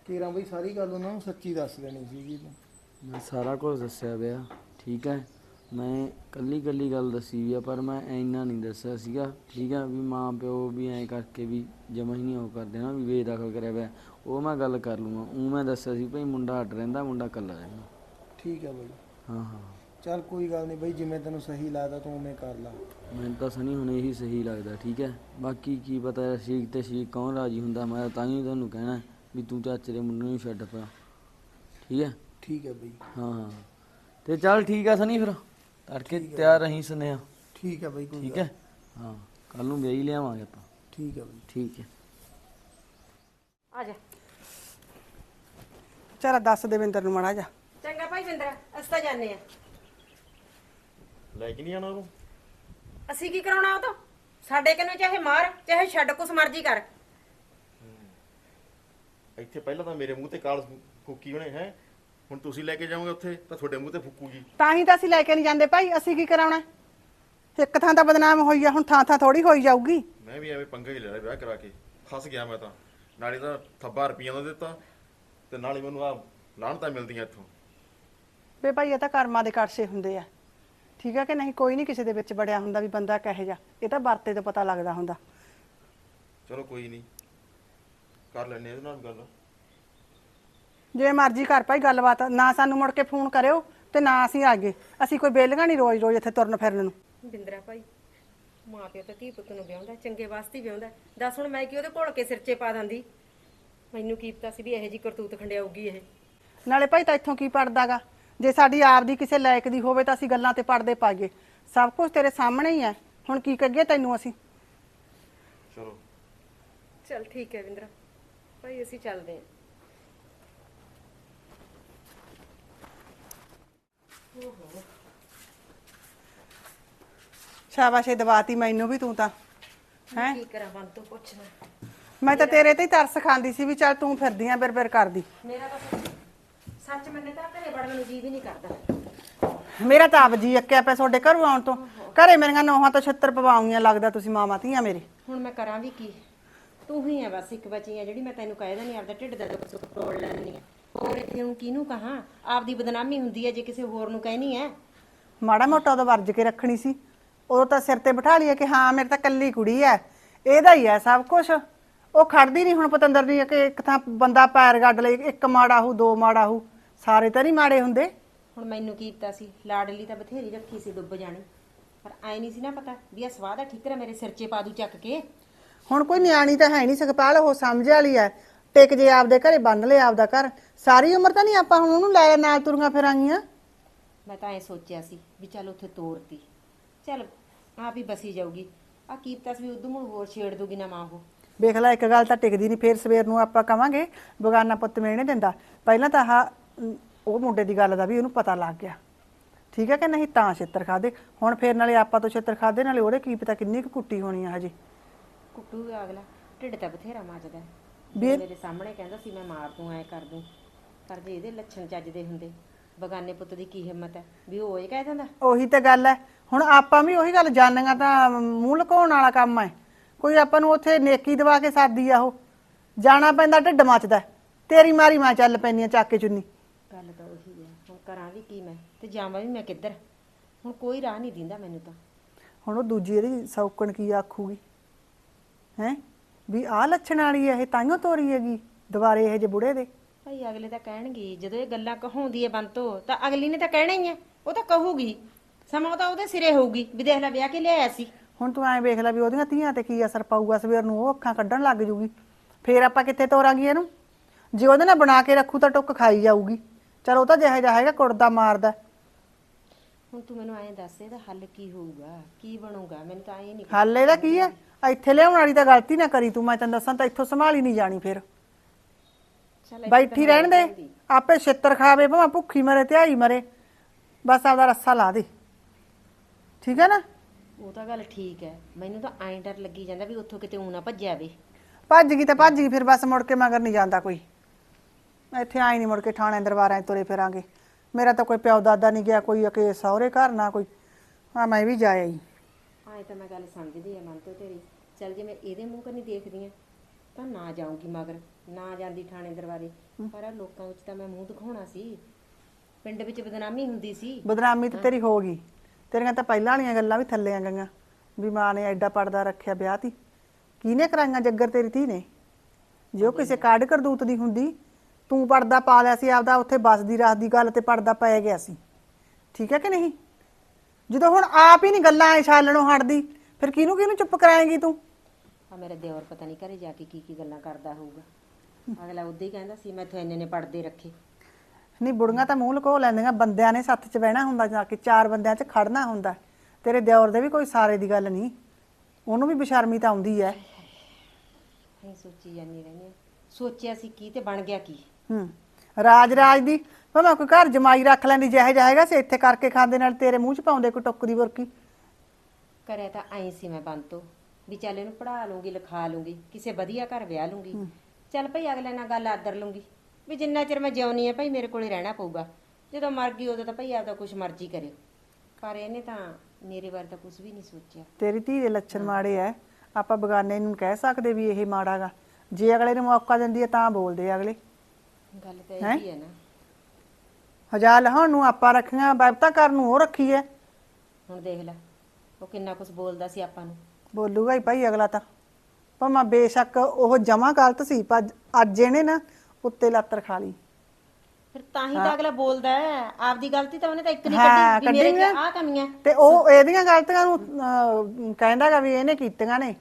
ਕੇਰਾਂ ਬਈ ਸਾਰੀ ਗੱਲ ਉਹਨਾਂ ਨੂੰ ਸੱਚੀ ਦੱਸ ਦੇਣੀ ਸੀਗੀ ਤੂੰ। ਮੈਂ ਸਾਰਾ ਕੁਝ ਦੱਸਿਆ ਪਿਆ ਠੀਕ ਹੈ? ਮੈਂ ਕੱਲੀ ਕੱਲੀ ਗੱਲ ਦੱਸੀ ਵੀ ਆ ਪਰ ਮੈਂ ਇੰਨਾ ਨਹੀਂ ਦੱਸਿਆ ਸੀਗਾ ਠੀਕ ਹੈ? ਵੀ ਮਾਂ ਪਿਓ ਵੀ ਐਂ ਕਰਕੇ ਵੀ ਜਮਾ ਹੀ ਨਹੀਂ ਉਹ ਕਰਦੇ ਨਾ ਵੀ ਬੇਦਖਲ ਕਰਿਆ ਪਿਆ। ਉਹ ਮੈਂ ਗੱਲ ਕਰ ਲੂੰਗਾ ਉਹ ਮੈਂ ਦੱਸਿਆ ਸੀ ਭਈ ਮੁੰਡਾ ਅੱਡ ਰਹਿੰਦਾ ਮੁੰਡਾ ਕੱਲਾ ਰਹਿੰਦਾ। ਠੀਕ ਆ ਬਈ। ਹਾਂ ਹਾਂ। ਚੱਲ ਕੋਈ ਗੱਲ ਨਹੀਂ ਬਈ ਜਿਵੇਂ ਤੈਨੂੰ ਸਹੀ ਲੱਗਦਾ ਤੂੰ ਉਵੇਂ ਕਰ ਲਾ। ਮੈਨੂੰ ਤਾਂ ਸਨੀ ਹੁਣ ਇਹੀ ਸਹੀ ਲੱਗਦਾ ਠੀਕ ਹੈ? ਬਾਕੀ ਕੀ ਪਤਾ ਸ਼ੀਕ ਤੇ ਸ਼ੀਕ ਕੌਣ ਰਾਜੀ ਹੁੰਦਾ ਮੈਂ ਤਾਂ ਹੀ ਤੁਹਾਨੂੰ ਕਹਿਣਾ। ਵੀ ਤੂੰ ਚਾਚੇ ਦੇ ਮੁੰਡੇ ਨੂੰ ਛੱਡ ਪਾ ਠੀਕ ਹੈ? ਠੀਕ ਹੈ ਬਈ। ਹਾਂ ਹਾਂ। ਤੇ ਚੱਲ ਠੀਕ ਆ ਸਨੀ ਫਿਰ। ਤੜਕੇ ਤਿਆਰ ਰਹੀਂ ਸੁਨੇਹਾ। ਠੀਕ ਹੈ ਬਈ ਕੋਈ ਠੀਕ ਹੈ? ਹਾਂ ਕੱਲ ਨੂੰ ਵਿਆਹੀ ਲਿਆਵਾਂਗੇ ਆਪਾਂ। ਠੀਕ ਹੈ ਬਈ। ਠੀਕ ਹੈ। ਆ ਜਾ। ਚਲ ਦੱਸ ਦੇਵਿੰਦਰ ਨੂੰ ਮੜਾ ਜਾ ਚੰਗਾ ਭਾਈ ਬਿੰਦਰ ਅਸੀਂ ਤਾਂ ਜਾਂਦੇ ਆ ਲੈ ਕੇ ਨਹੀਂ ਆਣਾ ਉਹਨੂੰ ਅਸੀਂ ਕੀ ਕਰਾਉਣਾ ਉਹ ਤੋਂ? ਸਾਡੇ ਕੰਨੋਂ ਚਾਹੇ ਮਾਰ ਚਾਹੇ ਛੱਡ ਕੁਛ ਮਰਜ਼ੀ ਕਰ। ਇੱਥੇ ਪਹਿਲਾਂ ਤਾਂ ਮੇਰੇ ਮੂੰਹ ਤੇ ਕਾਲ ਫੂਕੀ ਉਹਨੇ ਹੈ? ਹੁਣ ਤੁਸੀਂ ਲੈ ਕੇ ਜਾਓਗੇ ਉੱਥੇ ਤਾਂ ਤੁਹਾਡੇ ਮੂੰਹ ਤੇ ਫੂਕੂਗੀ। ਤਾਂ ਹੀ ਤਾਂ ਅਸੀਂ ਲੈ ਕੇ ਨਹੀਂ ਜਾਂਦੇ ਭਾਈ ਅਸੀਂ ਕੀ ਕਰਾਉਣਾ? ਇੱਕ ਥਾਂ ਤਾਂ ਬਦਨਾਮ ਹੋਈ ਆ ਹੁਣ ਥਾਂ ਥਾਂ ਥੋੜੀ ਹੋਈ ਜਾਊਗੀ। ਮੈਂ ਵੀ ਐਵੇਂ ਪੰਗਾ ਹੀ ਲੈ ਲਿਆ ਵਿਆਹ ਕਰਾ ਕੇ। ਫਸ ਗਿਆ ਮੈਂ ਤਾਂ। ਨਾਲੇ ਤਾਂ ਥੱਬਾ ਰੁਪਈਆ ਦਾ ਦਿੱਤਾ ਤੇ ਨਾਲੇ ਮੈਨੂੰ ਆ ਲਾਹਣਤਾਂ ਮਿਲਦੀਆਂ ਇੱਥੋਂ। ਵੇ ਭਾਈ ਇਹ ਤਾਂ ਕਰਮਾਂ ਦੇ ਕਰਸ਼ੇ ਹੁੰਦੇ ਆ। ਠੀਕ ਆ ਕਿ ਨਹੀਂ? ਕੋਈ ਨਹੀਂ ਕਿਸੇ ਦੇ ਵਿੱਚ ਬੜਿਆ ਹੁੰਦਾ ਵੀ ਬੰਦਾ ਕਹੇ ਜਾ ਇਹ ਤਾਂ ਵਰਤੇ ਤੋਂ ਪਤਾ ਲੱਗਦਾ ਹੁੰਦਾ। ਚਲੋ ਕੋਈ ਨਹੀਂ। ਕਰ ਲੈਣੇ ਇਹਦੇ ਨਾਲ ਵੀ ਗੱਲ। ਜੇ ਮਰਜ਼ੀ ਕਰ ਭਾਈ ਗੱਲਬਾਤ ਨਾ ਸਾਨੂੰ ਮੁੜ ਕੇ ਫੋਨ ਕਰਿਓ ਤੇ ਨਾ ਅਸੀਂ ਆਗੇ ਅਸੀਂ ਕੋਈ ਬੇਲੀਆਂ ਨਹੀਂ ਰੋਜ਼ ਰੋਜ਼ ਇੱਥੇ ਤੁਰਨ ਫਿਰਨ ਨੂੰ। ਬਿੰਦਰਾ ਭਾਈ ਮਾਂ ਪਿਓ ਤਾਂ ਧੀ ਪੁੱਤ ਨੂੰ ਵਿਆਹੁੰਦਾ ਚੰਗੇ ਵਾਸਤੇ ਹੀ ਵਿਆਹੁੰਦਾ। ਦੱਸ ਹੁਣ ਮੈਂ ਕੀ ਉਹਦੇ ਘੋਲ ਕੇ ਸਿਰ 'ਚ ਪਾ ਦਿੰਦੀ? ਮੈਨੂੰ ਕੀ ਪਤਾ ਸੀ ਵੀ ਇਹੋ ਜੀ ਕਰਤੂਤ ਖੰਡਿਆਊਗੀ ਇਹ। ਨਾਲੇ ਭਾਈ ਤਾਂ ਇੱਥੋਂ ਕੀ ਪੜਦਾਗਾ? ਜੇ ਸਾਡੀ ਆਪ ਦੀ ਕਿਸੇ ਲਾਇਕ ਦੀ ਹੋਵੇ ਤਾਂ ਅਸੀਂ ਗੱਲਾਂ ਤੇ ਪੜਦੇ ਪਾਗੇ ਸਭ ਕੁਝ ਤੇਰੇ ਸਾਹਮਣੇ ਹੀ ਹੈ। ਹੁਣ ਕੀ ਕਰੀਏ ਤੈਨੂੰ ਅਸੀਂ? ਚਲੋ। ਚਲ ਠੀਕ ਹੈ ਬਿੰਦਰਾ। ਭਾਈ ਅਸੀਂ ਚੱਲਦੇ ਹਾਂ। ਸ਼ਾਬਾਸ਼ ਦਵਾਤੀ ਮੈਨੂੰ ਵੀ ਤੂੰ ਤਾਂ। ਹੈ? ਕੀ ਕਰਾਂ ਮਨ ਤੋਂ ਪੁੱਛਣਾ। ਮੈਂ ਤਾਂ ਤੇਰੇ ਤੇ ਹੀ ਤਰਸ ਖਾਂਦੀ ਸੀ ਵੀ ਚੱਲ ਤੂੰ ਫਿਰਦੀ ਆਂ ਬਿਰ-ਬਿਰ ਕਰਦੀ। ਮੇਰਾ ਤਾਂ ਸੱਚ- ਸੱਚ ਮੰਨੇ ਤਾਂ ਘਰੇ ਵੜਨ ਨੂੰ ਜੀ ਵੀ ਨਹੀਂ ਕਰਦਾ। ਮੇਰਾ ਤਾਂ ਆਪ ਜੀ ਅੱਕਿਆ ਪਿਆ ਤੁਹਾਡੇ ਘਰੋਂ ਆਉਣ ਤੋਂ। ਘਰੇ ਮੇਰੀਆਂ ਨੋਹਾਂ ਤੋਂ ਛੱਤਰ ਪਵਾਉਂਗੀਆਂ ਲੱਗਦਾ ਤੁਸੀਂ ਮਾਵਾਂ ਧੀਆਂ ਮੇਰੇ। ਹੁਣ ਮੈਂ ਕਰਾਂ ਵੀ ਕੀ? ਤੂੰ ਹੀ ਆ ਬਸ ਇੱਕ ਬਚੀ ਆ ਜਿਹੜੀ ਮੈਂ ਤੈਨੂੰ ਕਹਿਦਾ ਨਹੀਂ ਆਪਦਾ ਢਿੱਡ ਦਾ ਦੁੱਖ ਸੁੱਖ ਤੋੜ ਲੈਣੀ ਆ। ਇੱਥੇ ਹੁਣ ਕਿਹਨੂੰ ਕਹਾਂ? ਆਪਦੀ ਬਦਨਾਮੀ ਹੁੰਦੀ ਹੈ ਜੇ ਕਿਸੇ ਹੋਰ ਨੂੰ ਕਹਿਣੀ ਹੈ। ਮਾੜਾ ਮੋਟਾ ਉਹਦਾ ਵਰਜ ਕੇ ਰੱਖਣੀ ਸੀ। ਉਹ ਤਾਂ ਸਿਰ ਤੇ ਬਿਠਾ ਲਈਏ ਕਿ ਹਾਂ ਮੇਰੇ ਤਾਂ ਕੱਲੀ ਕੁੜੀ ਐ ਇਹਦਾ ਹੀ ਐ ਸਭ ਕੁਝ ਉਹ ਖੜਦੀ ਨਹੀਂ ਹੁਣ ਪਤੰਦਰ ਦੀ ਕਿ ਇੱਕ ਥਾਂ ਬੰਦਾ ਪੈਰ ਗੱਡ ਲਈ ਇੱਕ ਮਾੜਾ ਹੂ ਦੋ ਮਾੜਾ ਹੂ ਸਾਰੇ ਤਾਂ ਨਹੀਂ ਮਾੜੇ ਹੁੰਦੇ। ਹੁਣ ਮੈਨੂੰ ਕੀ ਪਤਾ ਸੀ ਲਾਡਲੀ ਤਾਂ ਬਥੇਰੀ ਰੱਖੀ ਸੀ ਡੁੱਬ ਜਾਣੀ। ਪਰ ਐ ਨਹੀਂ ਸੀ ਨਾ ਪਤਾ ਵੀ ਇਹ ਸਵਾਹ ਦਾ ਠੀਕਰਾ ਮੇਰੇ ਸਿਰ 'ਚ ਪਾ ਦੂ ਚੱਕ ਕੇ। ਹੁਣ ਕੋਈ ਨਿਆਣੀ ਤਾਂ ਹੈ ਨਹੀਂ ਸਕਪਾਲ ਉਹ ਸਮਝ ਵਾਲੀ ਐ ਟਿਕ ਜੇ ਆਪਦੇ ਘਰੇ ਬੰਨ ਲੈ ਆਪਦਾ ਘਰ। ਸਾਰੀ ਉਮਰ ਤਾਂ ਨਹੀਂ ਆਪਾਂ ਹੁਣ ਉਹਨੂੰ ਲੈ ਨਾਲ ਤੁਰੀਆਂ ਫਿਰਾਂਗੀਆਂ। ਮੈਂ ਤਾਂ ਐ ਸੋਚਿਆ ਸੀ ਵੀ ਚੱਲ ਉੱਥੇ ਤੋਰਤੀ। ਚੱਲ ਆਪ ਹੀ ਬਸੀ ਜਾਊਗੀ। ਆ ਕੀ ਪਤਾ ਸੀ ਵੀ ਉਦੋਂ ਮੁੜ ਹੋਰ ਛੇੜ ਦੂਗੀ ਨਾ ਮਾਂ ਉਹ। ਵੇਖ ਲੈ ਇੱਕ ਗੱਲ ਤਾਂ ਟਿਕਦੀ ਨਹੀਂ ਫੇਰ ਸਵੇਰ ਨੂੰ ਆਪਾਂ ਕਵਾਂਗੇ ਬਗਾਨਾ ਪੁੱਤ ਮਿਲਣੇ ਦਿੰਦਾ। ਪਹਿਲਾਂ ਤਾਂ ਆਹ ਅਮ, ਉਹ ਮੁੰਡੇ ਦੀ ਗੱਲ ਦਾ ਵੀ ਉਹਨੂੰ ਪਤਾ ਲੱਗ ਗਿਆ। ਠੀਕ ਹੈ ਕਿ ਨਹੀਂ? ਤਾਂ ਛਿੱਤਰ ਖਾਦੇ। ਹੁਣ ਫੇਰ ਨਾਲੇ ਆਪਾਂ ਤੋਂ ਛਿੱਤਰ ਖਾਦੇ ਨਾਲੇ ਉਹਦੇ ਕੀ ਪਤਾ ਕਿੰਨੀ ਕੁ ਕੁੱਟੀ ਹੋਣੀ ਆ ਹਜੇ। ਕੁੱਟੂ ਅਗਲਾ। ਢਿੱਡ ਤਾਂ ਬਥੇਰਾ ਮੱਚਦਾ ਹੈ। ਵੀ- ਮੇਰੇ ਸਾਹਮਣੇ ਕਹਿੰਦਾ ਸੀ ਮੈਂ ਮਾਰ ਦੂੰ ਐ ਕਰ ਦੂੰ। ਪਰ ਜੇ ਇਹਦੇ ਲੱਛਣ ਚੱਜਦੇ ਹੁੰਦੇ ਬਗਾਨੇ ਪੁੱਤ ਦੀ ਕੀ ਹਿੰਮਤ ਹੈ? ਵੀ ਉਹ ਇਹ ਕਹਿ ਦਿੰਦਾ? ਉਹੀ ਤਾਂ ਗੱਲ ਹੈ। ਹੁਣ ਆਪਾਂ ਵੀ ਉਹੀ ਗੱਲ ਜਾਣੀਆਂ ਤਾਂ ਮੂੰਹ ਲੁਕਾਉਣ ਵਾਲਾ ਕੰਮ ਹੈ। ਕੋਈ ਆਪਾਂ ਨੂੰ ਉੱਥੇ ਨੇਕੀ ਦਵਾ ਕੇ ਸਾਦੀ ਆ ਉਹ। ਜਾਣਾ ਪੈਂਦਾ ਢਿੱਡ ਮੱਚਦਾ ਤੇਰੀ ਮਾਰੀ ਮਾਂ ਚੱਲ ਪੈਂਦੀ ਆ ਚੱਕ ਕੇ ਚੁੰਨੀ। ਗੱਲ ਤਾਂ ਉਹੀ ਹੈ। ਹੁਣ ਕਰਾਂ ਵੀ ਕੀ ਮੈਂ? ਤੇ ਜਾਵਾਂ ਵੀ ਮੈਂ ਕਿੱਧਰ? ਹੁਣ ਕੋਈ ਰਾਹ ਨਹੀਂ ਦਿੰਦਾ ਮੈਨੂੰ ਤਾਂ। ਹੁਣ ਉਹ ਦੂਜੀ ਇਹਦੀ ਸੌਕਣ ਕੀ ਆਖੂਗੀ? ਹੈ? ਵੀ ਆਹ ਲੱਛਣ ਵਾਲੀ ਹੈ ਇਹ ਤਾਈਓ ਤੋਰੀ ਹੈਗੀ ਦੁਬਾਰੇ ਇਹ ਜੇ ਬੁੜੇ ਦੇ। ਭਾਈ ਅਗਲੇ ਤਾਂ ਕਹਿਣਗੇ ਜਦੋਂ ਇਹ ਗੱਲਾਂ ਕਹਾਉਂਦੀ ਹੈ ਬੰਤੋ ਤਾਂ ਅਗਲੀ ਨੇ ਤਾਂ ਕਹਿਣਾ ਹੀ ਹੈ ਉਹ ਤਾਂ ਕਹੂਗੀ। ਸਮਾਂ ਤਾਂ ਉਹਦੇ ਸਿਰੇ ਹੋਊਗੀ ਵੀ ਦੇਖ ਲੈ ਵਿਆਹ ਕੇ ਲਿਆਇਆ ਸੀ। ਹੁਣ ਤੂੰ ਐਂ ਵੇਖ ਲੈ ਵੀ ਉਹਦੀਆਂ ਧੀਆਂ ਤੇ ਕੀ ਅਸਰ ਪਾਊਗਾ ਸਵੇਰ ਨੂੰ ਉਹ ਅੱਖਾਂ ਕੱਢਣ ਲੱਗ ਜੂਗੀ। ਫੇਰ ਆਪਾਂ ਕਿੱਥੇ ਤੋਰਾਂਗੇ ਇਹਨੂੰ? ਜੇ ਉਹਦੇ ਨਾਲ ਬਣਾ ਕੇ ਰੱਖੂ ਤਾਂ ਟੁੱਕ ਖਾਈ ਜਾਊਗੀ। ਚਲ ਉਹ ਤਾਂ ਜਿਹੇ ਜਿਹਾ ਹੈਗਾ ਕੁੜਦਾ ਮਾਰਦਾ। ਹੁਣ ਤੂੰ ਮੈਨੂੰ ਐਂ ਦੱਸ ਇਹਦਾ ਹੱਲ ਕੀ ਹੋਊਗਾ? ਕੀ ਬਣੂਗਾ? ਮੈਨੂੰ ਤਾਂ ਐਂ ਨਹੀਂ ਹੱਲ ਇਹਦਾ ਕੀ ਹੈ ਇੱਥੇ ਲਿਆਉਣ ਵਾਲੀ ਤਾਂ ਗਲਤੀ ਨਾ ਕਰੀ ਤੂੰ ਮੈਂ ਤੈਨੂੰ ਦੱਸਾਂ ਤਾਂ ਇੱਥੋਂ ਸੰਭਾਲੀ ਨਹੀਂ ਜਾਣੀ ਫਿਰ। ਚੱਲ ਬੈਠੀ ਰਹਿਣ ਦੇ। ਆਪੇ ਛਿੱਤਰ ਖਾਵੇ ਭਾਵੇਂ ਭੁੱਖੀ ਮਰੇ ਧਿਆਈ ਮਰੇ। ਬਸ ਆਪਦਾ ਰੱਸਾ ਲਾ ਦੇ। ਠੀਕ ਹੈ ਨਾ? ਉਹ ਤਾਂ ਗੱਲ ਠੀਕ ਹੈ। ਮੈਨੂੰ ਤਾਂ ਐਂ ਡਰ ਲੱਗੀ ਜਾਂਦਾ ਵੀ ਉੱਥੋਂ ਕਿਤੇ ਊਂ ਨਾ ਭੱਜਿਆ ਵੇ। ਭੱਜ ਗਈ ਤਾਂ ਭੱਜ ਗਈ ਫਿਰ ਬਸ ਮੁੜ ਕੇ ਮਗਰ ਨਹੀਂ ਜਾਂਦਾ ਕੋਈ। ਇੱਥੇ ਆਈ ਨਹੀਂ ਮੁੜ ਕੇ ਥਾਣੇ ਦਰਬਾਰਾਂ 'ਚ ਤੁਰੇ ਫਿਰਾਂਗੇ। ਮੇਰਾ ਤਾਂ ਕੋਈ ਪਿਓ ਦਾਦਾ ਨਹੀਂ ਗਿਆ ਕੋਈ ਅਕੇ ਸਹੁਰੇ ਘਰ ਨਾ ਕੋਈ। ਆ ਮੈਂ ਵੀ ਜਾਇਆ ਹੀ ਐਂ ਤਾਂ ਮੈਂ ਗੱਲ ਸਮਝਦੀ ਆ ਮਨ ਤੋਂ ਤੇਰੀ। ਚੱਲ ਜੇ ਮੈਂ ਇਹਦੇ ਮੂੰਹ ਕੰਨੀ ਦੇਖਦੀ ਆ ਤਾਂ ਨਾ ਜਾਊਂਗੀ ਮਗਰ। ਨਾ ਜਾਂਦੀ ਥਾਣੇ ਦਰਬਾਰੇ ਪਰ ਆਹ ਲੋਕਾਂ ਵਿੱਚ ਤਾਂ ਮੈਂ ਮੂੰਹ ਦਿਖਾਉਣਾ ਸੀ। ਪਿੰਡ ਵਿੱਚ ਬਦਨਾਮੀ ਹੁੰਦੀ ਸੀ। ਬਦਨਾਮੀ ਤੇ ਤੇਰੀ ਹੋ ਗਈ। ਤੇਰੀਆਂ ਤਾਂ ਪਹਿਲਾਂ ਵਾਲੀਆਂ ਗੱਲਾਂ ਵੀ ਥੱਲੇ ਆ ਗਈਆਂ। ਵੀ ਮਾਂ ਨੇ ਐਡਾ ਪਰਦਾ ਰੱਖਿਆ ਵਿਆਹ ਤੀ। ਕਿਹਨੇ ਕਰਾਈਆਂ ਜੱਗਰ ਤੇਰੀ ਧੀ ਨੇ? ਜੇ ਕਿਸੇ ਕਾਢ ਕਰਦੂਤ ਦੀ ਹੁੰਦੀ ਤੂੰ ਪਰਦਾ ਪਾ ਲਿਆ ਸੀ ਆਪਦਾ ਉੱਥੇ ਬਸਦੀ ਰਾਤ ਦੀ ਗੱਲ ਤੇ ਪਰਦਾ ਪੈ ਗਿਆ ਸੀ। ਠੀਕ ਹੈ ਕਿ ਨਹੀਂ? ਜਦੋਂ ਹੁਣ ਆਪ ਹੀ ਨਹੀਂ ਗੱਲਾਂ ਐ ਛਾਲਣੋਂ ਹਟਦੀ ਫਿਰ ਕਿਹਨੂੰ ਕਿਹਨੂੰ ਚੁੱਪ ਕਰਾਏਂਗੀ ਤੂੰ? ਆ ਮੇਰੇ ਦਿਓਰ ਪਤਾ ਨਹੀਂ ਘਰੇ ਜਾ ਕੇ ਕੀ ਕੀ ਗੱਲਾਂ ਕਰਦਾ ਹੋਊਗਾ। ਅਗਲਾ ਉਦੋਂ ਹੀ ਕਹਿੰਦਾ ਸੀ ਮੈਂ ਇੰਨੇ ਨੇ ਪੜਦੇ ਰੱਖੇ। ਨਹੀਂ ਬੁੜੀਆਂ ਤਾਂ ਮੂੰਹ ਲਕੋ ਲੈਂਦੀਆਂ ਬੰਦਿਆਂ ਨੇ ਸੱਥ 'ਚ ਬਹਿਣਾ ਹੁੰਦਾ ਜਾ ਕੇ ਚਾਰ ਬੰਦਿਆਂ 'ਚ ਖੜਨਾ ਹੁੰਦਾ। ਤੇਰੇ ਦਿਓਰ ਦੇ ਵੀ ਕੋਈ ਸਾਰੇ ਦੀ ਗੱਲ ਨਹੀਂ। ਉਹਨੂੰ ਵੀ ਬੇਸ਼ਰਮੀ ਤਾਂ ਆਉਂਦੀ ਐ ਐਂ ਸੋਚੀ ਜਾਂਦੀ ਰਹਿੰਦੀ ਆ। ਸੋਚਿਆ ਸੀ ਕੀ ਤੇ ਬਣ ਗਿਆ ਕੀ? ਹੂੰ। ਰਾਜ ਰਾਜ ਦੀ ਭਾਵੇਂ ਕੋਈ ਘਰ ਜਮਾਈ ਰੱਖ ਲੈਂਦੀ ਜਿਹੇ ਹੈਗਾ ਸੀ ਇੱਥੇ ਕਰਕੇ ਖਾਂਦੇ ਨਾਲ ਤੇਰੇ ਮੂੰਹ 'ਚ ਪਾਉਂਦੇ ਕੋਈ ਟੁੱਕ ਦੀ ਬੁਰਕੀ? ਕਰਿਆ ਤਾਂ ਐਂ ਸੀ ਮੈਂ ਬੰਤੋ ਵੀ ਚੱਲ ਇਹਨੂੰ ਪੜਾ ਲੂੰਗੀ ਲਿਖਾ ਲੂੰਗੀ ਕਿਸੇ ਵਧੀਆ ਘਰ ਵਿਆਹ ਲੂੰਗੀ। ਚੱਲ ਭਈ ਅਗਲੇ ਨਾਲ ਗੱਲ ਆਦਰ ਲੂੰਗੀ ਵੀ ਜਿੰਨਾ ਚਿਰ ਮੈਂ ਜਿਉਣੀ ਆ ਭਾਈ ਮੇਰੇ ਕੋਲੇ ਰਹਿਣਾ ਪਊਗਾ। ਜਦੋਂ ਮਰ ਗਈ ਉਦੋਂ ਤਾਂ ਭਈ ਆਪਦਾ ਕੁਛ ਮਰਜ਼ੀ ਕਰਿਓ। ਪਰ ਇਹਨੇ ਤਾਂ ਮੇਰੇ ਬਾਰੇ ਤਾਂ ਕੁਝ ਵੀ ਨਹੀਂ ਸੋਚਿਆ। ਤੇਰੀ ਧੀ ਦੇ ਲੱਛਣ ਮਾੜੇ ਐ। ਆਪਾਂ ਬਗਾਨੇ ਨੂੰ ਕਹਿ ਸਕਦੇ ਵੀ ਇਹ ਮਾੜਾਗਾ ਜੇ ਅਗਲੇ ਨੂੰ ਮੌਕਾ ਦਿੰਦੀ ਹੈ ਤਾਂ ਬੋਲਦੇ ਆ ਅਗਲੇ। ਗੱਲ ਤਾਂ ਇਹ ਹੀ ਹੈ ਨਾ। ਹਜ਼ਾਰ ਲਹਾਉਣ ਨੂੰ ਆਪਾਂ ਰੱਖੀਆਂ ਬੈਬਤਾ ਕਰਨ ਨੂੰ ਉਹ ਰੱਖੀ ਐ ਹੁਣ ਦੇਖ ਲੈ ਉਹ ਕਿੰਨਾ ਕੁਝ ਬੋਲਦਾ ਸੀ ਆਪਾਂ ਨੂੰ। ਬੋਲੂਗਾ ਹੀ ਭਾਈ ਅਗਲਾ ਤਾਂ। ਭਾਵੇਂ ਬੇਸ਼ੱਕ ਉਹ ਜਮਾ ਗਲਤ ਸੀ ਪਰ ਅੱਜ ਇਹਨੇ ਨਾ ਉੱਤੇ ਲੱਤਰ ਖਾ ਲਈ। ਫਿਰ ਤਾਂ ਹੀ ਤਾਂ ਅਗਲਾ ਬੋਲਦਾ ਹੈ। ਆਪਦੀ ਗਲਤੀ ਤਾਂ ਉਹਨੇ ਤਾਂ ਇੱਕ ਨਹੀਂ ਹਾਂ, ਕੱਢੀ ਵੀ ਮੇਰੇ ਕੱਢੀ ਆਹ ਕਮੀਆਂ। ਤੇ ਉਹ ਇਹਦੀਆਂ ਗਲਤੀਆਂ ਨੂੰ ਅਹ, ਕਹਿੰਦਾਗਾ ਵੀ ਇਹਨੇ ਕੀਤੀਆਂ ਨੇ।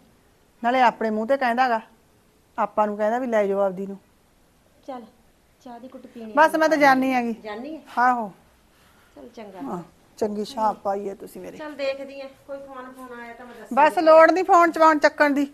ਨਾਲੇ ਆਪਣੇ ਮੂੰਹ ਤੇ ਕਹਿੰਦਾਗਾ ਆਪਾਂ ਨੂੰ ਕਹਿੰਦਾ ਵੀ ਲੈ ਜਾਓ ਆਪਦੀ ਨੂੰ। ਚੱਲ। ਚਾਹ ਦੀ ਕੁੱਟ ਪੀਣੀ ਬਸ ਮੈਂ ਤਾਂ ਜਾਣੀ ਹੈਗੀ। ਜਾਨੀ ਹੈ ਆਹੋ। ਚੱਲ ਚੰਗਾ। ਹਾਂ, ਚੰਗੀ ਛਾਪ ਪਾਈ ਹੈ ਤੁਸੀਂ ਮੇਰੇ। ਚੱਲ ਦੇਖਦੀ ਆ ਕੋਈ ਫੋਨ ਫੋਨ ਆਇਆ ਤਾਂ ਮੈਂ ਦੱਸ ਬਸ ਲੋੜ ਨਹੀਂ ਫੋਨ ਚਵਾਉਣ ਚੱਕਣ ਦੀ।